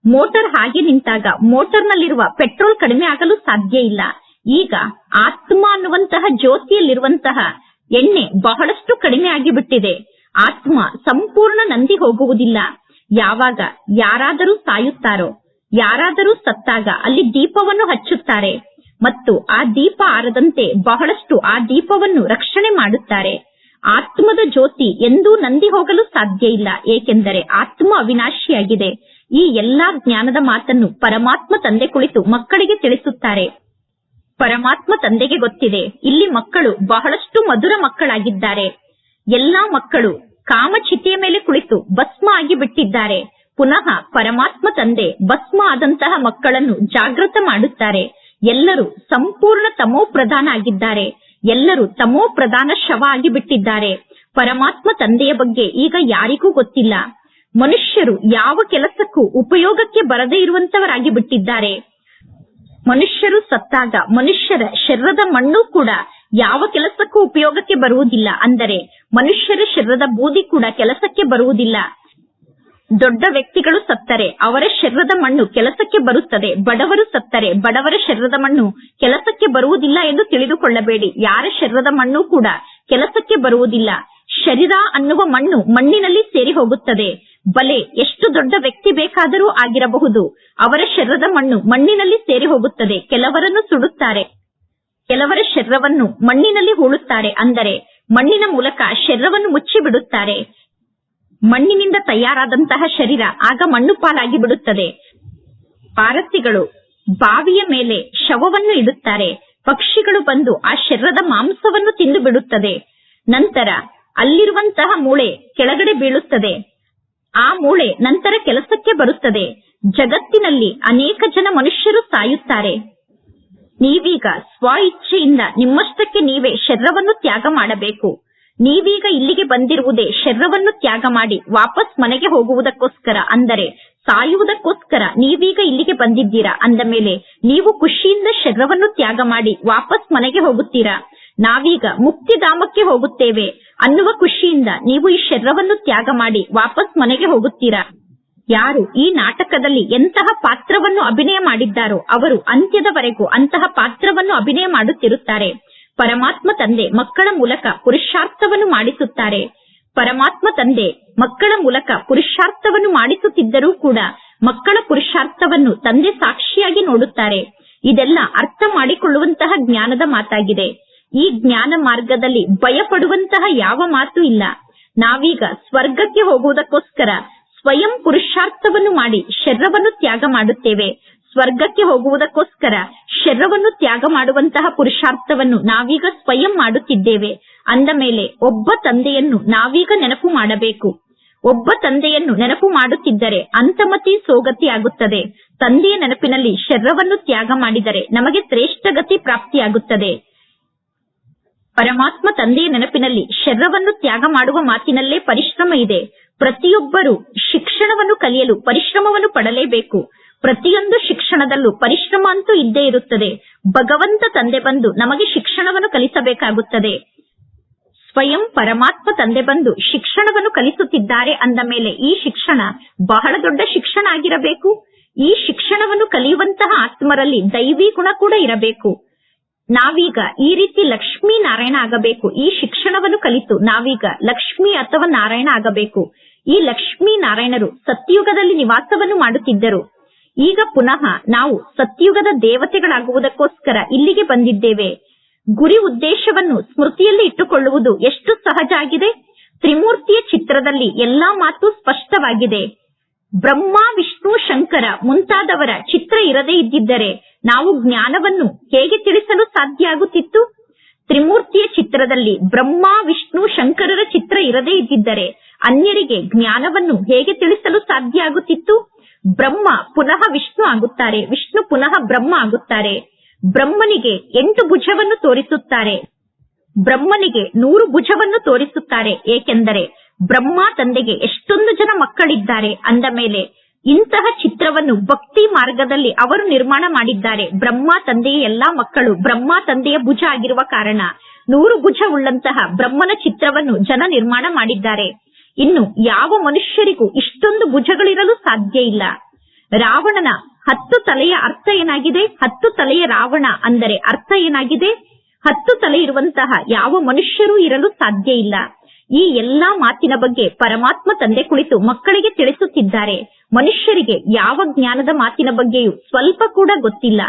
ಮೋಟರ್ ಹಾಗೆ ನಿಂತಾಗ ಮೋಟರ್ನಲ್ಲಿರುವ ಪೆಟ್ರೋಲ್ ಕಡಿಮೆ ಆಗಲು ಸಾಧ್ಯ ಇಲ್ಲ. ಈಗ ಆತ್ಮ ಅನ್ನುವಂತಹ ಜ್ಯೋತಿಯಲ್ಲಿರುವಂತಹ ಎಣ್ಣೆ ಬಹಳಷ್ಟು ಕಡಿಮೆ ಆಗಿಬಿಟ್ಟಿದೆ. ಆತ್ಮ ಸಂಪೂರ್ಣ ನಂದಿ ಹೋಗುವುದಿಲ್ಲ. ಯಾವಾಗ ಯಾರಾದರೂ ಸಾಯುತ್ತಾರೋ, ಯಾರಾದರೂ ಸತ್ತಾಗ ಅಲ್ಲಿ ದೀಪವನ್ನು ಹಚ್ಚುತ್ತಾರೆ. ಮತ್ತು ಆ ದೀಪ ಆರದಂತೆ ಬಹಳಷ್ಟು ಆ ದೀಪವನ್ನು ರಕ್ಷಣೆ ಮಾಡುತ್ತಾರೆ. ಆತ್ಮದ ಜ್ಯೋತಿ ಎಂದೂ ನಂದಿ ಹೋಗಲು ಸಾಧ್ಯ ಇಲ್ಲ, ಏಕೆಂದರೆ ಆತ್ಮ ಅವಿನಾಶಿಯಾಗಿದೆ. ಈ ಎಲ್ಲಾ ಜ್ಞಾನದ ಮಾತನ್ನು ಪರಮಾತ್ಮ ತಂದೆ ಕುಳಿತು ಮಕ್ಕಳಿಗೆ ತಿಳಿಸುತ್ತಾರೆ. ಪರಮಾತ್ಮ ತಂದೆಗೆ ಗೊತ್ತಿದೆ. ಇಲ್ಲಿ ಮಕ್ಕಳು, ಬಹಳಷ್ಟು ಮಧುರ ಮಕ್ಕಳಾಗಿದ್ದಾರೆ. ಎಲ್ಲಾ ಮಕ್ಕಳು ಕಾಮಚಿತೆಯ ಮೇಲೆ ಕುಳಿತು ಭಸ್ಮ ಆಗಿ ಬಿಟ್ಟಿದ್ದಾರೆ. ಪುನಃ ಪರಮಾತ್ಮ ತಂದೆ ಭಸ್ಮ ಆದಂತಹ ಮಕ್ಕಳನ್ನು ಜಾಗೃತ ಮಾಡುತ್ತಾರೆ. ಎಲ್ಲರೂ ಸಂಪೂರ್ಣ ತಮೋ ಪ್ರಧಾನ ಆಗಿದ್ದಾರೆ. ಎಲ್ಲರೂ ತಮೋ ಪ್ರಧಾನ ಶವ ಆಗಿ ಬಿಟ್ಟಿದ್ದಾರೆ. ಪರಮಾತ್ಮ ತಂದೆಯ ಬಗ್ಗೆ ಈಗ ಯಾರಿಗೂ ಗೊತ್ತಿಲ್ಲ. ಮನುಷ್ಯರು ಯಾವ ಕೆಲಸಕ್ಕೂ ಉಪಯೋಗಕ್ಕೆ ಬರದೇ ಇರುವಂತವರಾಗಿ ಬಿಟ್ಟಿದ್ದಾರೆ. ಮನುಷ್ಯರು ಸತ್ತಾಗ ಮನುಷ್ಯರ ಶರೀರದ ಮಣ್ಣು ಕೂಡ ಯಾವ ಕೆಲಸಕ್ಕೂ ಉಪಯೋಗಕ್ಕೆ ಬರುವುದಿಲ್ಲ. ಅಂದರೆ ಮನುಷ್ಯರ ಶರೀರದ ಬೂದಿ ಕೂಡ ಕೆಲಸಕ್ಕೆ ಬರುವುದಿಲ್ಲ. ದೊಡ್ಡ ವ್ಯಕ್ತಿಗಳು ಸತ್ತರೆ, ಅವರ ಶರೀರದ ಮಣ್ಣು ಕೆಲಸಕ್ಕೆ ಬರುತ್ತದೆ. ಬಡವರು ಸತ್ತರೆ, ಬಡವರ ಶರೀರದ ಮಣ್ಣು ಕೆಲಸಕ್ಕೆ ಬರುವುದಿಲ್ಲ ಎಂದು ತಿಳಿದುಕೊಳ್ಳಬೇಡಿ. ಯಾರ ಶರೀರದ ಮಣ್ಣು ಕೂಡ ಕೆಲಸಕ್ಕೆ ಬರುವುದಿಲ್ಲ. ಶರೀರ ಅನ್ನುವ ಮಣ್ಣು ಮಣ್ಣಿನಲ್ಲಿ ಸೇರಿ ಹೋಗುತ್ತದೆ. ಬಲೆ ಎಷ್ಟು ದೊಡ್ಡ ವ್ಯಕ್ತಿ ಬೇಕಾದರೂ ಆಗಿರಬಹುದು. ಅವರ ಶರೀರದ ಮಣ್ಣು ಮಣ್ಣಿನಲ್ಲಿ ಸೇರಿ ಹೋಗುತ್ತದೆ. ಕೆಲವರನ್ನು ಸುಡುತ್ತಾರೆ. ಕೆಲವರ ಶರೀರವನ್ನು ಮಣ್ಣಿನಲ್ಲಿ ಹೂಳುತ್ತಾರೆ. ಅಂದರೆ ಮಣ್ಣಿನ ಮೂಲಕ ಶರೀರವನ್ನು ಮುಚ್ಚಿ ಬಿಡುತ್ತಾರೆ ಮಣ್ಣಿನಿಂದ ತಯಾರಾದಂತಹ ಶರೀರ ಆಗ ಮಣ್ಣು ಪಾಲಾಗಿ ಬಿಡುತ್ತದೆ ಪಾರಸಿಗಳು ಬಾವಿಯ ಮೇಲೆ ಶವವನ್ನು ಇಡುತ್ತಾರೆ. ಪಕ್ಷಿಗಳು ಬಂದು ಆ ಶರೀರದ ಮಾಂಸವನ್ನು ತಿಂದು ಬಿಡುತ್ತದೆ ನಂತರ ಅಲ್ಲಿರುವಂತಹ ಮೂಳೆ ಕೆಳಗಡೆ ಬೀಳುತ್ತದೆ. ಆ ಮೂಳೆ ನಂತರ ಕೆಲಸಕ್ಕೆ ಬರುತ್ತದೆ. ಜಗತ್ತಿನಲ್ಲಿ ಅನೇಕ ಜನ ಮನುಷ್ಯರು ಸಾಯುತ್ತಾರೆ. ನೀವೀಗ ಸ್ವ ಇಚ್ಛೆಯಿಂದ ನಿಮ್ಮಷ್ಟಕ್ಕೆ ನೀವೇ ಶರೀರವನ್ನು ತ್ಯಾಗ ಮಾಡಬೇಕು. ನೀವೀಗ ಇಲ್ಲಿಗೆ ಬಂದಿರುವುದೇ ಶರೀರವನ್ನು ತ್ಯಾಗ ಮಾಡಿ ವಾಪಸ್ ಮನೆಗೆ ಹೋಗುವುದಕ್ಕೋಸ್ಕರ ಅಂದರೆ ಸಾಯುವುದಕ್ಕೋಸ್ಕರ ನೀವೀಗ ಇಲ್ಲಿಗೆ ಬಂದಿದ್ದೀರಾ ಅಂದ ಮೇಲೆ ನೀವು ಖುಷಿಯಿಂದ ಶರೀರವನ್ನು ತ್ಯಾಗ ಮಾಡಿ ವಾಪಸ್ ಮನೆಗೆ ಹೋಗುತ್ತೀರಾ? ನಾವೀಗ ಮುಕ್ತಿಧಾಮಕ್ಕೆ ಹೋಗುತ್ತೇವೆ. ಅನ್ನುವ ಖುಷಿಯಿಂದ ನೀವು ಈ ಶರೀರವನ್ನು ತ್ಯಾಗ ಮಾಡಿ ವಾಪಸ್ ಮನೆಗೆ ಹೋಗುತ್ತೀರಾ? ಯಾರು ಈ ನಾಟಕದಲ್ಲಿ ಎಂತಹ ಪಾತ್ರವನ್ನು ಅಭಿನಯ ಮಾಡಿದ್ದಾರೋ ಅವರು ಅಂತ್ಯದವರೆಗೂ ಅಂತಹ ಪಾತ್ರವನ್ನು ಅಭಿನಯ ಮಾಡುತ್ತಿರುತ್ತಾರೆ. ಪರಮಾತ್ಮ ತಂದೆ ಮಕ್ಕಳ ಮೂಲಕ ಪುರುಷಾರ್ಥವನ್ನು ಮಾಡಿಸುತ್ತಾರೆ. ಪರಮಾತ್ಮ ತಂದೆ ಮಕ್ಕಳ ಮೂಲಕ ಪುರುಷಾರ್ಥವನ್ನು ಮಾಡಿಸುತ್ತಿದ್ದರೂ ಕೂಡ ಮಕ್ಕಳ ಪುರುಷಾರ್ಥವನ್ನು ತಂದೆ ಸಾಕ್ಷಿಯಾಗಿ ನೋಡುತ್ತಾರೆ. ಇದೆಲ್ಲ ಅರ್ಥ ಮಾಡಿಕೊಳ್ಳುವಂತಹ ಜ್ಞಾನದ ಮಾತಾಗಿದೆ. ಈ ಜ್ಞಾನ ಮಾರ್ಗದಲ್ಲಿ ಭಯಪಡುವಂತಹ ಯಾವ ಮಾತು ಇಲ್ಲ. ನಾವೀಗ ಸ್ವರ್ಗಕ್ಕೆ ಹೋಗುವುದಕ್ಕೋಸ್ಕರ ಸ್ವಯಂ ಪುರುಷಾರ್ಥವನ್ನು ಮಾಡಿ ಶರೀರವನ್ನು ತ್ಯಾಗ ಮಾಡುತ್ತೇವೆ. ಸ್ವರ್ಗಕ್ಕೆ ಹೋಗುವುದಕ್ಕೋಸ್ಕರ ಶರೀರವನ್ನು ತ್ಯಾಗ ಮಾಡುವಂತಹ ಪುರುಷಾರ್ಥವನ್ನು ನಾವೀಗ ಸ್ವಯಂ ಮಾಡುತ್ತಿದ್ದೇವೆ. ಅಂದ ಮೇಲೆ ಒಬ್ಬ ತಂದೆಯನ್ನು ನಾವೀಗ ನೆನಪು ಮಾಡಬೇಕು. ಒಬ್ಬ ತಂದೆಯನ್ನು ನೆನಪು ಮಾಡುತ್ತಿದ್ದರೆ ಅಂತಮತಿ ಸೋಗತಿ ಆಗುತ್ತದೆ. ತಂದೆಯ ನೆನಪಿನಲ್ಲಿ ಶರೀರವನ್ನು ತ್ಯಾಗ ಮಾಡಿದರೆ ನಮಗೆ ಶ್ರೇಷ್ಠ ಗತಿ ಪ್ರಾಪ್ತಿಯಾಗುತ್ತದೆ. ಪರಮಾತ್ಮ ತಂದೆಯ ನೆನಪಿನಲ್ಲಿ ಶರೀರವನ್ನು ತ್ಯಾಗ ಮಾಡುವ ಮಾತಿನಲ್ಲೇ ಪರಿಶ್ರಮ ಇದೆ. ಪ್ರತಿಯೊಬ್ಬರು ಶಿಕ್ಷಣವನ್ನು ಕಲಿಯಲು ಪರಿಶ್ರಮವನ್ನು ಪಡಲೇಬೇಕು. ಪ್ರತಿಯೊಂದು ಶಿಕ್ಷಣದಲ್ಲೂ ಪರಿಶ್ರಮ ಅಂತೂ ಇದ್ದೇ ಇರುತ್ತದೆ. ಭಗವಂತ ತಂದೆ ಬಂದು ನಮಗೆ ಶಿಕ್ಷಣವನ್ನು ಕಲಿಸಬೇಕಾಗುತ್ತದೆ. ಸ್ವಯಂ ಪರಮಾತ್ಮ ತಂದೆ ಬಂದು ಶಿಕ್ಷಣವನ್ನು ಕಲಿಸುತ್ತಿದ್ದಾರೆ ಅಂದ ಮೇಲೆ ಈ ಶಿಕ್ಷಣ ಬಹಳ ದೊಡ್ಡ ಶಿಕ್ಷಣ ಆಗಿರಬೇಕು. ಈ ಶಿಕ್ಷಣವನ್ನು ಕಲಿಯುವಂತಹ ಆತ್ಮರಲ್ಲಿ ದೈವಿ ಗುಣ ಕೂಡ ಇರಬೇಕು. ನಾವೀಗ ಈ ರೀತಿ ಲಕ್ಷ್ಮೀ ನಾರಾಯಣ ಆಗಬೇಕು. ಈ ಶಿಕ್ಷಣವನ್ನು ಕಲಿತು ನಾವೀಗ ಲಕ್ಷ್ಮಿ ಅಥವಾ ನಾರಾಯಣ ಆಗಬೇಕು. ಈ ಲಕ್ಷ್ಮೀ ನಾರಾಯಣರು ಸತ್ಯಯುಗದಲ್ಲಿ ನಿವಾಸವನ್ನು ಮಾಡುತ್ತಿದ್ದರು. ಈಗ ಪುನಃ ನಾವು ಸತ್ಯುಗದ ದೇವತೆಗಳಾಗುವುದಕ್ಕೋಸ್ಕರ ಇಲ್ಲಿಗೆ ಬಂದಿದ್ದೇವೆ. ಗುರಿ ಉದ್ದೇಶವನ್ನು ಸ್ಮೃತಿಯಲ್ಲಿ ಇಟ್ಟುಕೊಳ್ಳುವುದು ಎಷ್ಟು ಸಹಜ ಆಗಿದೆ. ತ್ರಿಮೂರ್ತಿಯ ಚಿತ್ರದಲ್ಲಿ ಎಲ್ಲಾ ಮಾತು ಸ್ಪಷ್ಟವಾಗಿದೆ. ಬ್ರಹ್ಮ, ವಿಷ್ಣು, ಶಂಕರ ಮುಂತಾದವರ ಚಿತ್ರ ಇರದೇ ಇದ್ದಿದ್ದರೆ ನಾವು ಜ್ಞಾನವನ್ನು ಹೇಗೆ ತಿಳಿಸಲು ಸಾಧ್ಯ ಆಗುತ್ತಿತ್ತು ತ್ರಿಮೂರ್ತಿಯ ಚಿತ್ರದಲ್ಲಿ ಬ್ರಹ್ಮ, ವಿಷ್ಣು, ಶಂಕರರ ಚಿತ್ರ ಇರದೇ ಇದ್ದಿದ್ದರೆ ಅನ್ಯರಿಗೆ ಜ್ಞಾನವನ್ನು ಹೇಗೆ ತಿಳಿಸಲು ಸಾಧ್ಯ ಆಗುತ್ತಿತ್ತು ಬ್ರಹ್ಮ ಪುನಃ ವಿಷ್ಣು ಆಗುತ್ತಾರೆ, ವಿಷ್ಣು ಪುನಃ ಬ್ರಹ್ಮ ಆಗುತ್ತಾರೆ. ಬ್ರಹ್ಮನಿಗೆ ಎಂಟು ಭುಜವನ್ನು ತೋರಿಸುತ್ತಾರೆ. ಬ್ರಹ್ಮನಿಗೆ ನೂರು ಭುಜವನ್ನು ತೋರಿಸುತ್ತಾರೆ. ಏಕೆಂದರೆ ಬ್ರಹ್ಮ ತಂದೆಗೆ ಎಷ್ಟೊಂದು ಜನ ಮಕ್ಕಳಿದ್ದಾರೆ ಅಂದ ಮೇಲೆ ಇಂತಹ ಚಿತ್ರವನ್ನು ಭಕ್ತಿ ಮಾರ್ಗದಲ್ಲಿ ಅವರು ನಿರ್ಮಾಣ ಮಾಡಿದ್ದಾರೆ. ಬ್ರಹ್ಮ ತಂದೆಯ ಎಲ್ಲಾ ಮಕ್ಕಳು, ಬ್ರಹ್ಮ ತಂದೆಯ ಭುಜ ಆಗಿರುವ ಕಾರಣ ನೂರು ಭುಜ ಉಳ್ಳಂತಹ ಬ್ರಹ್ಮನ ಚಿತ್ರವನ್ನು ಜನ ನಿರ್ಮಾಣ ಮಾಡಿದ್ದಾರೆ. ಇನ್ನು ಯಾವ ಮನುಷ್ಯರಿಗೂ ಇಷ್ಟೊಂದು ಭುಜಗಳಿರಲು ಸಾಧ್ಯ ಇಲ್ಲ. ರಾವಣನ ಹತ್ತು ತಲೆಯ ಅರ್ಥ ಏನಾಗಿದೆ? ಹತ್ತು ತಲೆಯ ರಾವಣ ಅಂದರೆ ಅರ್ಥ ಏನಾಗಿದೆ? ಹತ್ತು ತಲೆ ಇರುವಂತಹ ಯಾವ ಮನುಷ್ಯರೂ ಇರಲು ಸಾಧ್ಯ ಇಲ್ಲ. ಈ ಎಲ್ಲಾ ಮಾತಿನ ಬಗ್ಗೆ ಪರಮಾತ್ಮ ತಂದೆ ಕುಳಿತು ಮಕ್ಕಳಿಗೆ ತಿಳಿಸುತ್ತಿದ್ದಾರೆ. ಮನುಷ್ಯರಿಗೆ ಯಾವ ಜ್ಞಾನದ ಮಾತಿನ ಬಗ್ಗೆಯೂ ಸ್ವಲ್ಪ ಕೂಡ ಗೊತ್ತಿಲ್ಲ.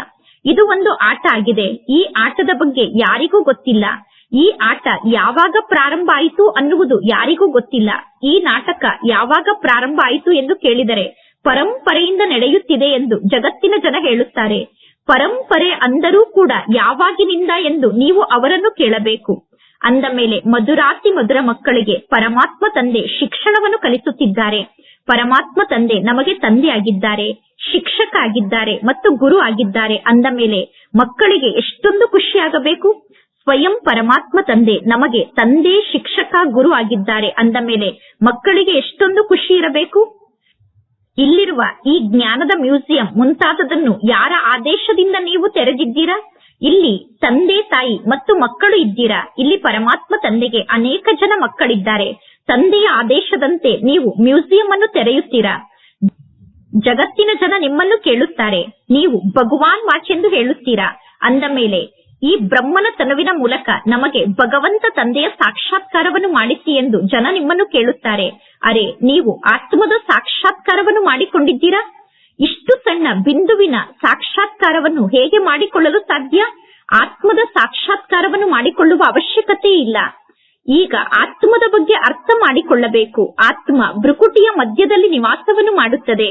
ಇದು ಒಂದು ಆಟ ಆಗಿದೆ. ಈ ಆಟದ ಬಗ್ಗೆ ಯಾರಿಗೂ ಗೊತ್ತಿಲ್ಲ. ಈ ಆಟ ಯಾವಾಗ ಪ್ರಾರಂಭ ಆಯಿತು ಅನ್ನುವುದು ಯಾರಿಗೂ ಗೊತ್ತಿಲ್ಲ. ಈ ನಾಟಕ ಯಾವಾಗ ಪ್ರಾರಂಭ ಆಯಿತು ಎಂದು ಕೇಳಿದರೆ ಪರಂಪರೆಯಿಂದ ನಡೆಯುತ್ತಿದೆ ಎಂದು ಜಗತ್ತಿನ ಜನ ಹೇಳುತ್ತಾರೆ. ಪರಂಪರೆ ಅಂದರೂ ಕೂಡ ಯಾವಾಗಿನಿಂದ ಎಂದು ನೀವು ಅವರನ್ನು ಕೇಳಬೇಕು. ಅಂದ ಮೇಲೆ ಮಧುರಾತಿ ಮಧುರ ಮಕ್ಕಳಿಗೆ ಪರಮಾತ್ಮ ತಂದೆ ಶಿಕ್ಷಣವನ್ನು ಕಲಿಸುತ್ತಿದ್ದಾರೆ. ಪರಮಾತ್ಮ ತಂದೆ ನಮಗೆ ತಂದೆ ಆಗಿದ್ದಾರೆ ಶಿಕ್ಷಕ ಆಗಿದ್ದಾರೆ ಮತ್ತು ಗುರು ಆಗಿದ್ದಾರೆ ಅಂದ ಮೇಲೆ ಮಕ್ಕಳಿಗೆ ಎಷ್ಟೊಂದು ಖುಷಿಯಾಗಬೇಕು? ಸ್ವಯಂ ಪರಮಾತ್ಮ ತಂದೆ ನಮಗೆ ತಂದೆ, ಶಿಕ್ಷಕ, ಗುರು ಆಗಿದ್ದಾರೆ ಅಂದ ಮೇಲೆ ಮಕ್ಕಳಿಗೆ ಎಷ್ಟೊಂದು ಖುಷಿ ಇರಬೇಕು? ಇಲ್ಲಿರುವ ಈ ಜ್ಞಾನದ ಮ್ಯೂಸಿಯಂ ಮುಂತಾದದನ್ನು ಯಾರ ಆದೇಶದಿಂದ ನೀವು ತೆರೆದಿದ್ದೀರಾ? ಇಲ್ಲಿ ತಂದೆ ತಾಯಿ ಮತ್ತು ಮಕ್ಕಳು ಇದ್ದೀರಾ? ಇಲ್ಲಿ ಪರಮಾತ್ಮ ತಂದೆಗೆ ಅನೇಕ ಜನ ಮಕ್ಕಳಿದ್ದಾರೆ. ತಂದೆಯ ಆದೇಶದಂತೆ ನೀವು ಮ್ಯೂಸಿಯಂ ಅನ್ನು ತೆರೆಯುತ್ತೀರಾ? ಜಗತ್ತಿನ ಜನ ನಿಮ್ಮನ್ನು ಕೇಳುತ್ತಾರೆ. ನೀವು ಭಗವಾನ್ ವಾಚೆಂದು ಹೇಳುತ್ತೀರಾ? ಅಂದ ಮೇಲೆ, ಈ ಬ್ರಹ್ಮನ ತನುವಿನ ಮೂಲಕ ನಮಗೆ ಭಗವಂತ ತಂದೆಯ ಸಾಕ್ಷಾತ್ಕಾರವನ್ನು ಮಾಡಿಸಿ ಎಂದು ಜನ ನಿಮ್ಮನ್ನು ಕೇಳುತ್ತಾರೆ. ಅರೆ, ನೀವು ಆತ್ಮದ ಸಾಕ್ಷಾತ್ಕಾರವನ್ನು ಮಾಡಿಕೊಂಡಿದ್ದೀರಾ? ಇಷ್ಟು ಸಣ್ಣ ಬಿಂದುವಿನ ಸಾಕ್ಷಾತ್ಕಾರವನ್ನು ಹೇಗೆ ಮಾಡಿಕೊಳ್ಳಲು ಸಾಧ್ಯ? ಆತ್ಮದ ಸಾಕ್ಷಾತ್ಕಾರವನ್ನು ಮಾಡಿಕೊಳ್ಳುವ ಅವಶ್ಯಕತೆ ಇಲ್ಲ. ಈಗ ಆತ್ಮದ ಬಗ್ಗೆ ಅರ್ಥ ಮಾಡಿಕೊಳ್ಳಬೇಕು. ಆತ್ಮ ಭೃಕುಟಿಯ ಮಧ್ಯದಲ್ಲಿ ನಿವಾಸವನ್ನು ಮಾಡುತ್ತದೆ.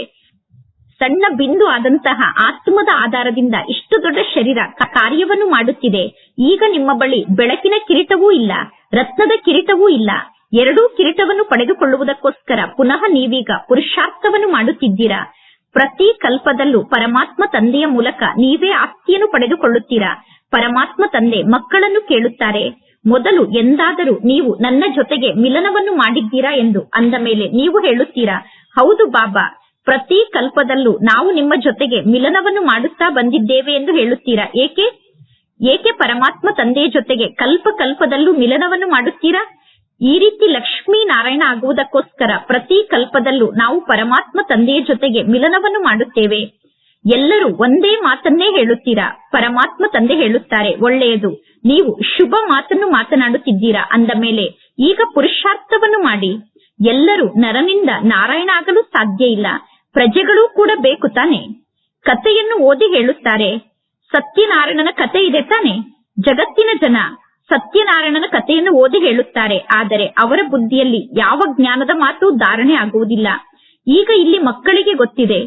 ಸಣ್ಣ ಬಿಂದು ಆದಂತಹ ಆತ್ಮದ ಆಧಾರದಿಂದ ಇಷ್ಟು ದೊಡ್ಡ ಶರೀರ ಕಾರ್ಯವನ್ನು ಮಾಡುತ್ತಿದೆ. ಈಗ ನಿಮ್ಮ ಬಳಿ ಬೆಳಕಿನ ಕಿರೀಟವೂ ಇಲ್ಲ, ರತ್ನದ ಕಿರೀಟವೂ ಇಲ್ಲ. ಎರಡೂ ಕಿರೀಟವನ್ನು ಪಡೆದುಕೊಳ್ಳುವುದಕ್ಕೋಸ್ಕರ ಪುನಃ ನೀವೀಗ ಪುರುಷಾರ್ಥವನ್ನು ಮಾಡುತ್ತಿದ್ದೀರಾ? ಪ್ರತಿ ಕಲ್ಪದಲ್ಲೂ ಪರಮಾತ್ಮ ತಂದೆಯ ಮೂಲಕ ನೀವೇ ಆಸ್ತಿಯನ್ನು ಪಡೆದುಕೊಳ್ಳುತ್ತೀರಾ? ಪರಮಾತ್ಮ ತಂದೆ ಮಕ್ಕಳನ್ನು ಕೇಳುತ್ತಾರೆ. ಮೊದಲು ಎಂದಾದರೂ ನೀವು ನನ್ನ ಜೊತೆಗೆ ಮಿಲನವನ್ನು ಮಾಡಿದ್ದೀರಾ ಎಂದು ಅಂದ ಮೇಲೆ ನೀವು ಹೇಳುತ್ತೀರಾ? ಹೌದು ಬಾಬಾ, ಪ್ರತಿ ಕಲ್ಪದಲ್ಲೂ ನಾವು ನಿಮ್ಮ ಜೊತೆಗೆ ಮಿಲನವನ್ನು ಮಾಡುತ್ತಾ ಬಂದಿದ್ದೇವೆ ಎಂದು ಹೇಳುತ್ತೀರಾ? ಏಕೆ? ಏಕೆ ಪರಮಾತ್ಮ ತಂದೆಯ ಜೊತೆಗೆ ಕಲ್ಪ ಕಲ್ಪದಲ್ಲೂ ಮಿಲನವನ್ನು ಮಾಡುತ್ತೀರಾ? ಈ ರೀತಿ ಲಕ್ಷ್ಮೀ ನಾರಾಯಣ ಆಗುವುದಕ್ಕೋಸ್ಕರ ಪ್ರತಿ ಕಲ್ಪದಲ್ಲೂ ನಾವು ಪರಮಾತ್ಮ ತಂದೆಯ ಜೊತೆಗೆ ಮಿಲನವನ್ನು ಮಾಡುತ್ತೇವೆ. ಎಲ್ಲರೂ ಒಂದೇ ಮಾತನ್ನೇ ಹೇಳುತ್ತೀರಾ? ಪರಮಾತ್ಮ ತಂದೆ ಹೇಳುತ್ತಾರೆ, ಒಳ್ಳೆಯದು. ನೀವು ಶುಭ ಮಾತನ್ನು ಮಾತನಾಡುತ್ತಿದ್ದೀರಾ? ಅಂದ ಮೇಲೆ, ಈಗ ಪುರುಷಾರ್ಥವನ್ನು ಮಾಡಿ. ಎಲ್ಲರೂ ನರನಿಂದ ನಾರಾಯಣ ಆಗಲು ಸಾಧ್ಯ ಇಲ್ಲ. ಪ್ರಜೆಗಳೂ ಕೂಡ ಬೇಕು ತಾನೆ. ಕಥೆಯನ್ನು ಓದಿ ಹೇಳುತ್ತಾರೆ. ಸತ್ಯನಾರಾಯಣನ ಕಥೆ ಇದೆ ತಾನೆ. ಜಗತ್ತಿನ ಜನ ಸತ್ಯನಾರಾಯಣನ ಕಥೆಯನ್ನು ಓದಿ ಹೇಳುತ್ತಾರೆ. ಆದರೆ ಅವರ ಬುದ್ಧಿಯಲ್ಲಿ ಯಾವ ಜ್ಞಾನದ ಮಾತು ಧಾರಣೆ ಆಗುವುದಿಲ್ಲ. ಈಗ ಇಲ್ಲಿ ಮಕ್ಕಳಿಗೆ ಗೊತ್ತಿದೆ.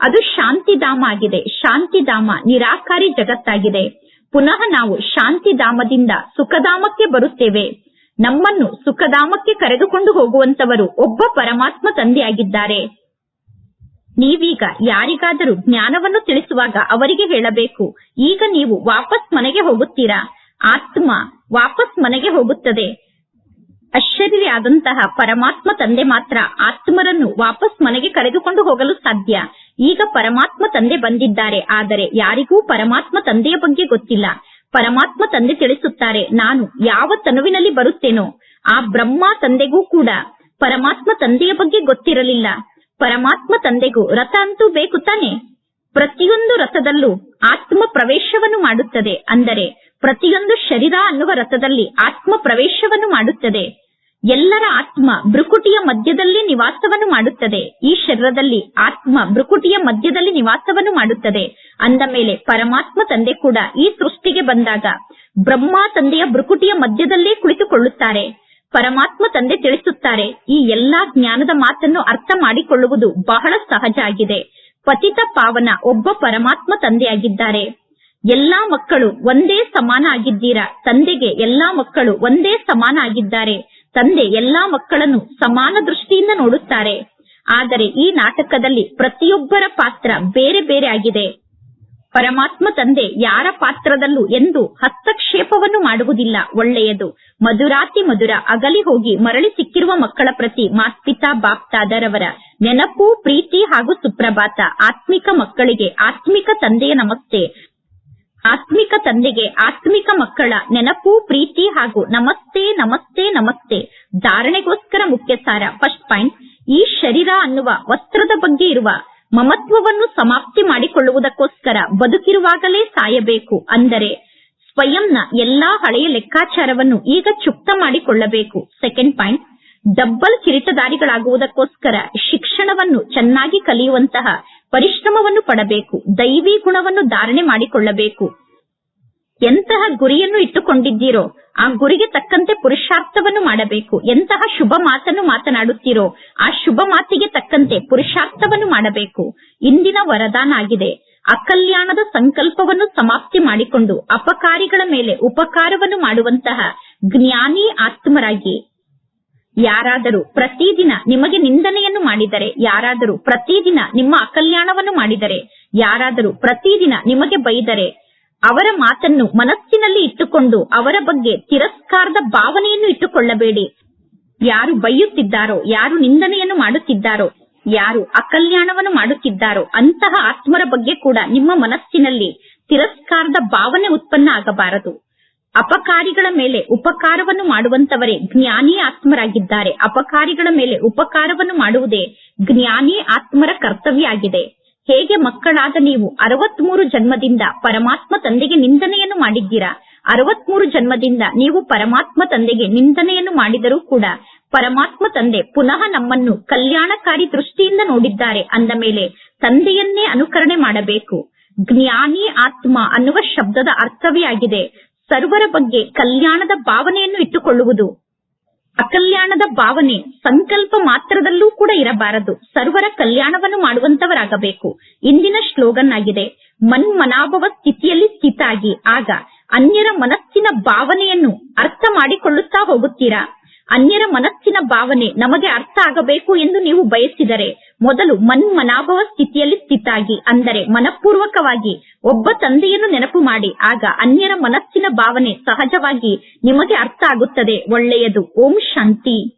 ಅದು ಶಾಂತಿಧಾಮ ಆಗಿದೆ. ಶಾಂತಿಧಾಮ ನಿರಾಕಾರಿ ಜಗತ್ತಾಗಿದೆ. ಪುನಃ ನಾವು ಶಾಂತಿಧಾಮದಿಂದ ಸುಖಧಾಮಕ್ಕೆ ಬರುತ್ತೇವೆ. ನಮ್ಮನ್ನು ಸುಖಧಾಮಕ್ಕೆ ಕರೆದುಕೊಂಡು ಹೋಗುವಂತವರು ಒಬ್ಬ ಪರಮಾತ್ಮ ತಂದೆಯಾಗಿದ್ದಾರೆ. ನೀವೀಗ ಯಾರಿಗಾದರೂ ಜ್ಞಾನವನ್ನು ತಿಳಿಸುವಾಗ ಅವರಿಗೆ ಹೇಳಬೇಕು. ಈಗ ನೀವು ವಾಪಸ್ ಮನೆಗೆ ಹೋಗುತ್ತೀರಾ? ಆತ್ಮ ವಾಪಸ್ ಮನೆಗೆ ಹೋಗುತ್ತದೆ. ಆದಂತಹ ಪರಮಾತ್ಮ ತಂದೆ ಮಾತ್ರ ಆತ್ಮರನ್ನು ವಾಪಸ್ ಮನೆಗೆ ಕರೆದುಕೊಂಡು ಹೋಗಲು ಸಾಧ್ಯ. ಈಗ ಪರಮಾತ್ಮ ತಂದೆ ಬಂದಿದ್ದಾರೆ. ಆದರೆ ಯಾರಿಗೂ ಪರಮಾತ್ಮ ತಂದೆಯ ಬಗ್ಗೆ ಗೊತ್ತಿಲ್ಲ. ಪರಮಾತ್ಮ ತಂದೆ ತಿಳಿಸುತ್ತಾರೆ, ನಾನು ಯಾವ ತನುವಿನಲ್ಲಿ ಬರುತ್ತೇನೋ, ಆ ಬ್ರಹ್ಮ ತಂದೆಗೂ ಕೂಡ ಪರಮಾತ್ಮ ತಂದೆಯ ಬಗ್ಗೆ ಗೊತ್ತಿರಲಿಲ್ಲ. ಪರಮಾತ್ಮ ತಂದೆಗೂ ರಥ ಅಂತೂ ಬೇಕು ತಾನೆ? ಪ್ರತಿಯೊಂದು ರಥದಲ್ಲೂ ಆತ್ಮ ಪ್ರವೇಶವನ್ನು ಮಾಡುತ್ತದೆ. ಅಂದರೆ ಪ್ರತಿಯೊಂದು ಶರೀರ ಅನ್ನುವ ರಥದಲ್ಲಿ ಆತ್ಮ ಪ್ರವೇಶವನ್ನು ಮಾಡುತ್ತದೆ. ಎಲ್ಲರ ಆತ್ಮ ಬೃಕುಟಿಯ ಮಧ್ಯದಲ್ಲಿ ನಿವಾಸವನ್ನು ಮಾಡುತ್ತದೆ. ಈ ಶರೀರದಲ್ಲಿ ಆತ್ಮ ಬೃಕುಟಿಯ ಮಧ್ಯದಲ್ಲಿ ನಿವಾಸವನ್ನು ಮಾಡುತ್ತದೆ. ಅಂದ ಮೇಲೆ ಪರಮಾತ್ಮ ತಂದೆ ಕೂಡ ಈ ಸೃಷ್ಟಿಗೆ ಬಂದಾಗ ಬ್ರಹ್ಮ ತಂದೆಯ ಬೃಕುಟಿಯ ಮಧ್ಯದಲ್ಲೇ ಕುಳಿತುಕೊಳ್ಳುತ್ತಾರೆ. ಪರಮಾತ್ಮ ತಂದೆ ತಿಳಿಸುತ್ತಾರೆ, ಈ ಎಲ್ಲಾ ಜ್ಞಾನದ ಮಾತನ್ನು ಅರ್ಥ ಮಾಡಿಕೊಳ್ಳುವುದು ಬಹಳ ಸಹಜ ಆಗಿದೆ. ಪತಿತ ಪಾವನ ಒಬ್ಬ ಪರಮಾತ್ಮ ತಂದೆಯಾಗಿದ್ದಾರೆ. ಎಲ್ಲಾ ಮಕ್ಕಳು ಒಂದೇ ಸಮಾನ ಆಗಿದ್ದೀರಾ ತಂದೆಗೆ ಎಲ್ಲಾ ಮಕ್ಕಳು ಒಂದೇ ಸಮಾನ ಆಗಿದ್ದಾರೆ ತಂದೆ ಎಲ್ಲಾ ಮಕ್ಕಳನ್ನು ಸಮಾನ ದೃಷ್ಟಿಯಿಂದ ನೋಡುತ್ತಾರೆ. ಆದರೆ ಈ ನಾಟಕದಲ್ಲಿ ಪ್ರತಿಯೊಬ್ಬರ ಪಾತ್ರ ಬೇರೆ ಬೇರೆ ಆಗಿದೆ. ಪರಮಾತ್ಮ ತಂದೆ ಯಾರ ಪಾತ್ರದಲ್ಲೂ ಎಂದು ಹಸ್ತಕ್ಷೇಪವನ್ನು ಮಾಡುವುದಿಲ್ಲ. ಒಳ್ಳೆಯದು. ಮಧುರಾತಿ ಮಧುರ ಅಗಲಿ ಹೋಗಿ ಮರಳಿ ಸಿಕ್ಕಿರುವ ಮಕ್ಕಳ ಪ್ರತಿ ಮಾತ್ಪಿತಾ ಬಾಪ್ತಾದರವರ ನೆನಪು, ಪ್ರೀತಿ ಹಾಗೂ ಸುಪ್ರಭಾತ ಆತ್ಮಿಕ ಮಕ್ಕಳಿಗೆ ಆತ್ಮಿಕ ತಂದೆಯ ನಮಸ್ತೆ. ಆತ್ಮಿಕ ತಂದೆಗೆ ಆತ್ಮಿಕ ಮಕ್ಕಳ ನೆನಪು, ಪ್ರೀತಿ ಹಾಗೂ ನಮಸ್ತೆ ನಮಸ್ತೆ ನಮಸ್ತೆ. ಧಾರಣೆಗೋಸ್ಕರ ಮುಖ್ಯ ಸಾರ. ಫಸ್ಟ್ ಪಾಯಿಂಟ್ ಈ ಶರೀರ ಅನ್ನುವ ವಸ್ತ್ರದ ಬಗ್ಗೆ ಇರುವ ಮಮತ್ವವನ್ನು ಸಮಾಪ್ತಿ ಮಾಡಿಕೊಳ್ಳುವುದಕ್ಕೋಸ್ಕರ ಬದುಕಿರುವಾಗಲೇ ಸಾಯಬೇಕು. ಅಂದರೆ ಸ್ವಯಂನ ಎಲ್ಲಾ ಹಳೆಯ ಲೆಕ್ಕಾಚಾರವನ್ನು ಈಗ ಚುಕ್ತ ಮಾಡಿಕೊಳ್ಳಬೇಕು. ಸೆಕೆಂಡ್ ಪಾಯಿಂಟ್ ಡಬ್ಬಲ್ ಕಿರೀಟದಾರಿಗಳಾಗುವುದಕ್ಕೋಸ್ಕರ ಶಿಕ್ಷಣವನ್ನು ಚೆನ್ನಾಗಿ ಕಲಿಯುವಂತಹ ಪರಿಶ್ರಮವನ್ನು ಪಡಬೇಕು, ದೈವಿ ಗುಣವನ್ನು ಧಾರಣೆ ಮಾಡಿಕೊಳ್ಳಬೇಕು. ಎಂತಹ ಗುರಿಯನ್ನು ಇಟ್ಟುಕೊಂಡಿದ್ದೀರೋ, ಆ ಗುರಿಗೆ ತಕ್ಕಂತೆ ಪುರುಷಾರ್ಥವನ್ನು ಮಾಡಬೇಕು. ಎಂತಹ ಶುಭ ಮಾತನ್ನು ಮಾತನಾಡುತ್ತೀರೋ, ಆ ಶುಭ ಮಾತಿಗೆ ತಕ್ಕಂತೆ ಪುರುಷಾರ್ಥವನ್ನು ಮಾಡಬೇಕು. ಇಂದಿನ ವರದಾನ ಆಗಿದೆ ಅಕಲ್ಯಾಣದ ಸಂಕಲ್ಪವನ್ನು ಸಮಾಪ್ತಿ ಮಾಡಿಕೊಂಡು ಅಪಕಾರಿಗಳ ಮೇಲೆ ಉಪಕಾರವನ್ನು ಮಾಡುವಂತಹ ಜ್ಞಾನಿ ಆತ್ಮರಾಗಿ ಯಾರಾದರೂ ಪ್ರತಿದಿನ ನಿಮಗೆ ನಿಂದನೆಯನ್ನು ಮಾಡಿದರೆ, ಯಾರಾದರೂ ಪ್ರತಿದಿನ ನಿಮ್ಮ ಅಕಲ್ಯಾಣವನ್ನು ಮಾಡಿದರೆ, ಯಾರಾದರೂ ಪ್ರತಿದಿನ ನಿಮಗೆ ಬೈದರೆ, ಅವರ ಮಾತನ್ನು ಮನಸ್ಸಿನಲ್ಲಿ ಇಟ್ಟುಕೊಂಡು ಅವರ ಬಗ್ಗೆ ತಿರಸ್ಕಾರದ ಭಾವನೆಯನ್ನು ಇಟ್ಟುಕೊಳ್ಳಬೇಡಿ. ಯಾರು ಬೈಯುತ್ತಿದ್ದಾರೋ, ಯಾರು ನಿಂದನೆಯನ್ನು ಮಾಡುತ್ತಿದ್ದಾರೋ, ಯಾರು ಅಕಲ್ಯಾಣವನ್ನು ಮಾಡುತ್ತಿದ್ದಾರೋ, ಅಂತಹ ಆತ್ಮರ ಬಗ್ಗೆ ಕೂಡ ನಿಮ್ಮ ಮನಸ್ಸಿನಲ್ಲಿ ತಿರಸ್ಕಾರದ ಭಾವನೆ ಉತ್ಪನ್ನ ಆಗಬಾರದು. ಅಪಕಾರಿಗಳ ಮೇಲೆ ಉಪಕಾರವನ್ನು ಮಾಡುವಂತವರೇ ಜ್ಞಾನಿ ಆತ್ಮರಾಗಿದ್ದಾರೆ. ಅಪಕಾರಿಗಳ ಮೇಲೆ ಉಪಕಾರವನ್ನು ಮಾಡುವುದೇ ಜ್ಞಾನಿ ಆತ್ಮರ ಕರ್ತವ್ಯ ಆಗಿದೆ ಹೇಗೆ ಮಕ್ಕಳಾದ ನೀವು ಅರವತ್ಮೂರು ಜನ್ಮದಿಂದ ಪರಮಾತ್ಮ ತಂದೆಗೆ ನಿಂದನೆಯನ್ನು ಮಾಡಿದ್ದೀರಾ? ಅರವತ್ಮೂರು ಜನ್ಮದಿಂದ ನೀವು ಪರಮಾತ್ಮ ತಂದೆಗೆ ನಿಂದನೆಯನ್ನು ಮಾಡಿದರೂ ಕೂಡ ಪರಮಾತ್ಮ ತಂದೆ ಪುನಃ ನಮ್ಮನ್ನು ಕಲ್ಯಾಣಕಾರಿ ದೃಷ್ಟಿಯಿಂದ ನೋಡಿದ್ದಾರೆ ಅಂದ ಮೇಲೆ ತಂದೆಯನ್ನೇ ಅನುಕರಣೆ ಮಾಡಬೇಕು. ಜ್ಞಾನಿ ಆತ್ಮ ಅನ್ನುವ ಶಬ್ದದ ಅರ್ಥವೇ ಆಗಿದೆ. ಸರ್ವರ ಬಗ್ಗೆ ಕಲ್ಯಾಣದ ಭಾವನೆಯನ್ನು ಇಟ್ಟುಕೊಳ್ಳುವುದು. ಅಕಲ್ಯಾಣದ ಭಾವನೆ ಸಂಕಲ್ಪ ಮಾತ್ರದಲ್ಲೂ ಕೂಡ ಇರಬಾರದು. ಸರ್ವರ ಕಲ್ಯಾಣವನ್ನು ಮಾಡುವಂತವರಾಗಬೇಕು. ಇಂದಿನ ಶ್ಲೋಗನ್ ಆಗಿದೆ, ಮನ್ಮನಾಭವ ಸ್ಥಿತಿಯಲ್ಲಿ ಸ್ಥಿತಾಗಿ. ಆಗ ಅನ್ಯರ ಮನಸ್ಸಿನ ಭಾವನೆಯನ್ನು ಅರ್ಥ ಮಾಡಿಕೊಳ್ಳುತ್ತಾ ಹೋಗುತ್ತೀರಾ? ಅನ್ಯರ ಮನಸ್ಸಿನ ಭಾವನೆ ನಮಗೆ ಅರ್ಥ ಆಗಬೇಕು ಎಂದು ನೀವು ಬಯಸಿದರೆ ಮೊದಲು ಮನ್ಮನಾಭವ ಸ್ಥಿತಿಯಲ್ಲಿ ಸ್ಥಿತಾಗಿ, ಅಂದರೆ ಮನಪೂರ್ವಕವಾಗಿ ಒಬ್ಬ ತಂದೆಯನ್ನು ನೆನಪು ಮಾಡಿ, ಆಗ ಅನ್ಯರ ಮನಸ್ಸಿನ ಭಾವನೆ ಸಹಜವಾಗಿ ನಿಮಗೆ ಅರ್ಥ ಆಗುತ್ತದೆ, ಒಳ್ಳೆಯದು. ಓಂ ಶಾಂತಿ.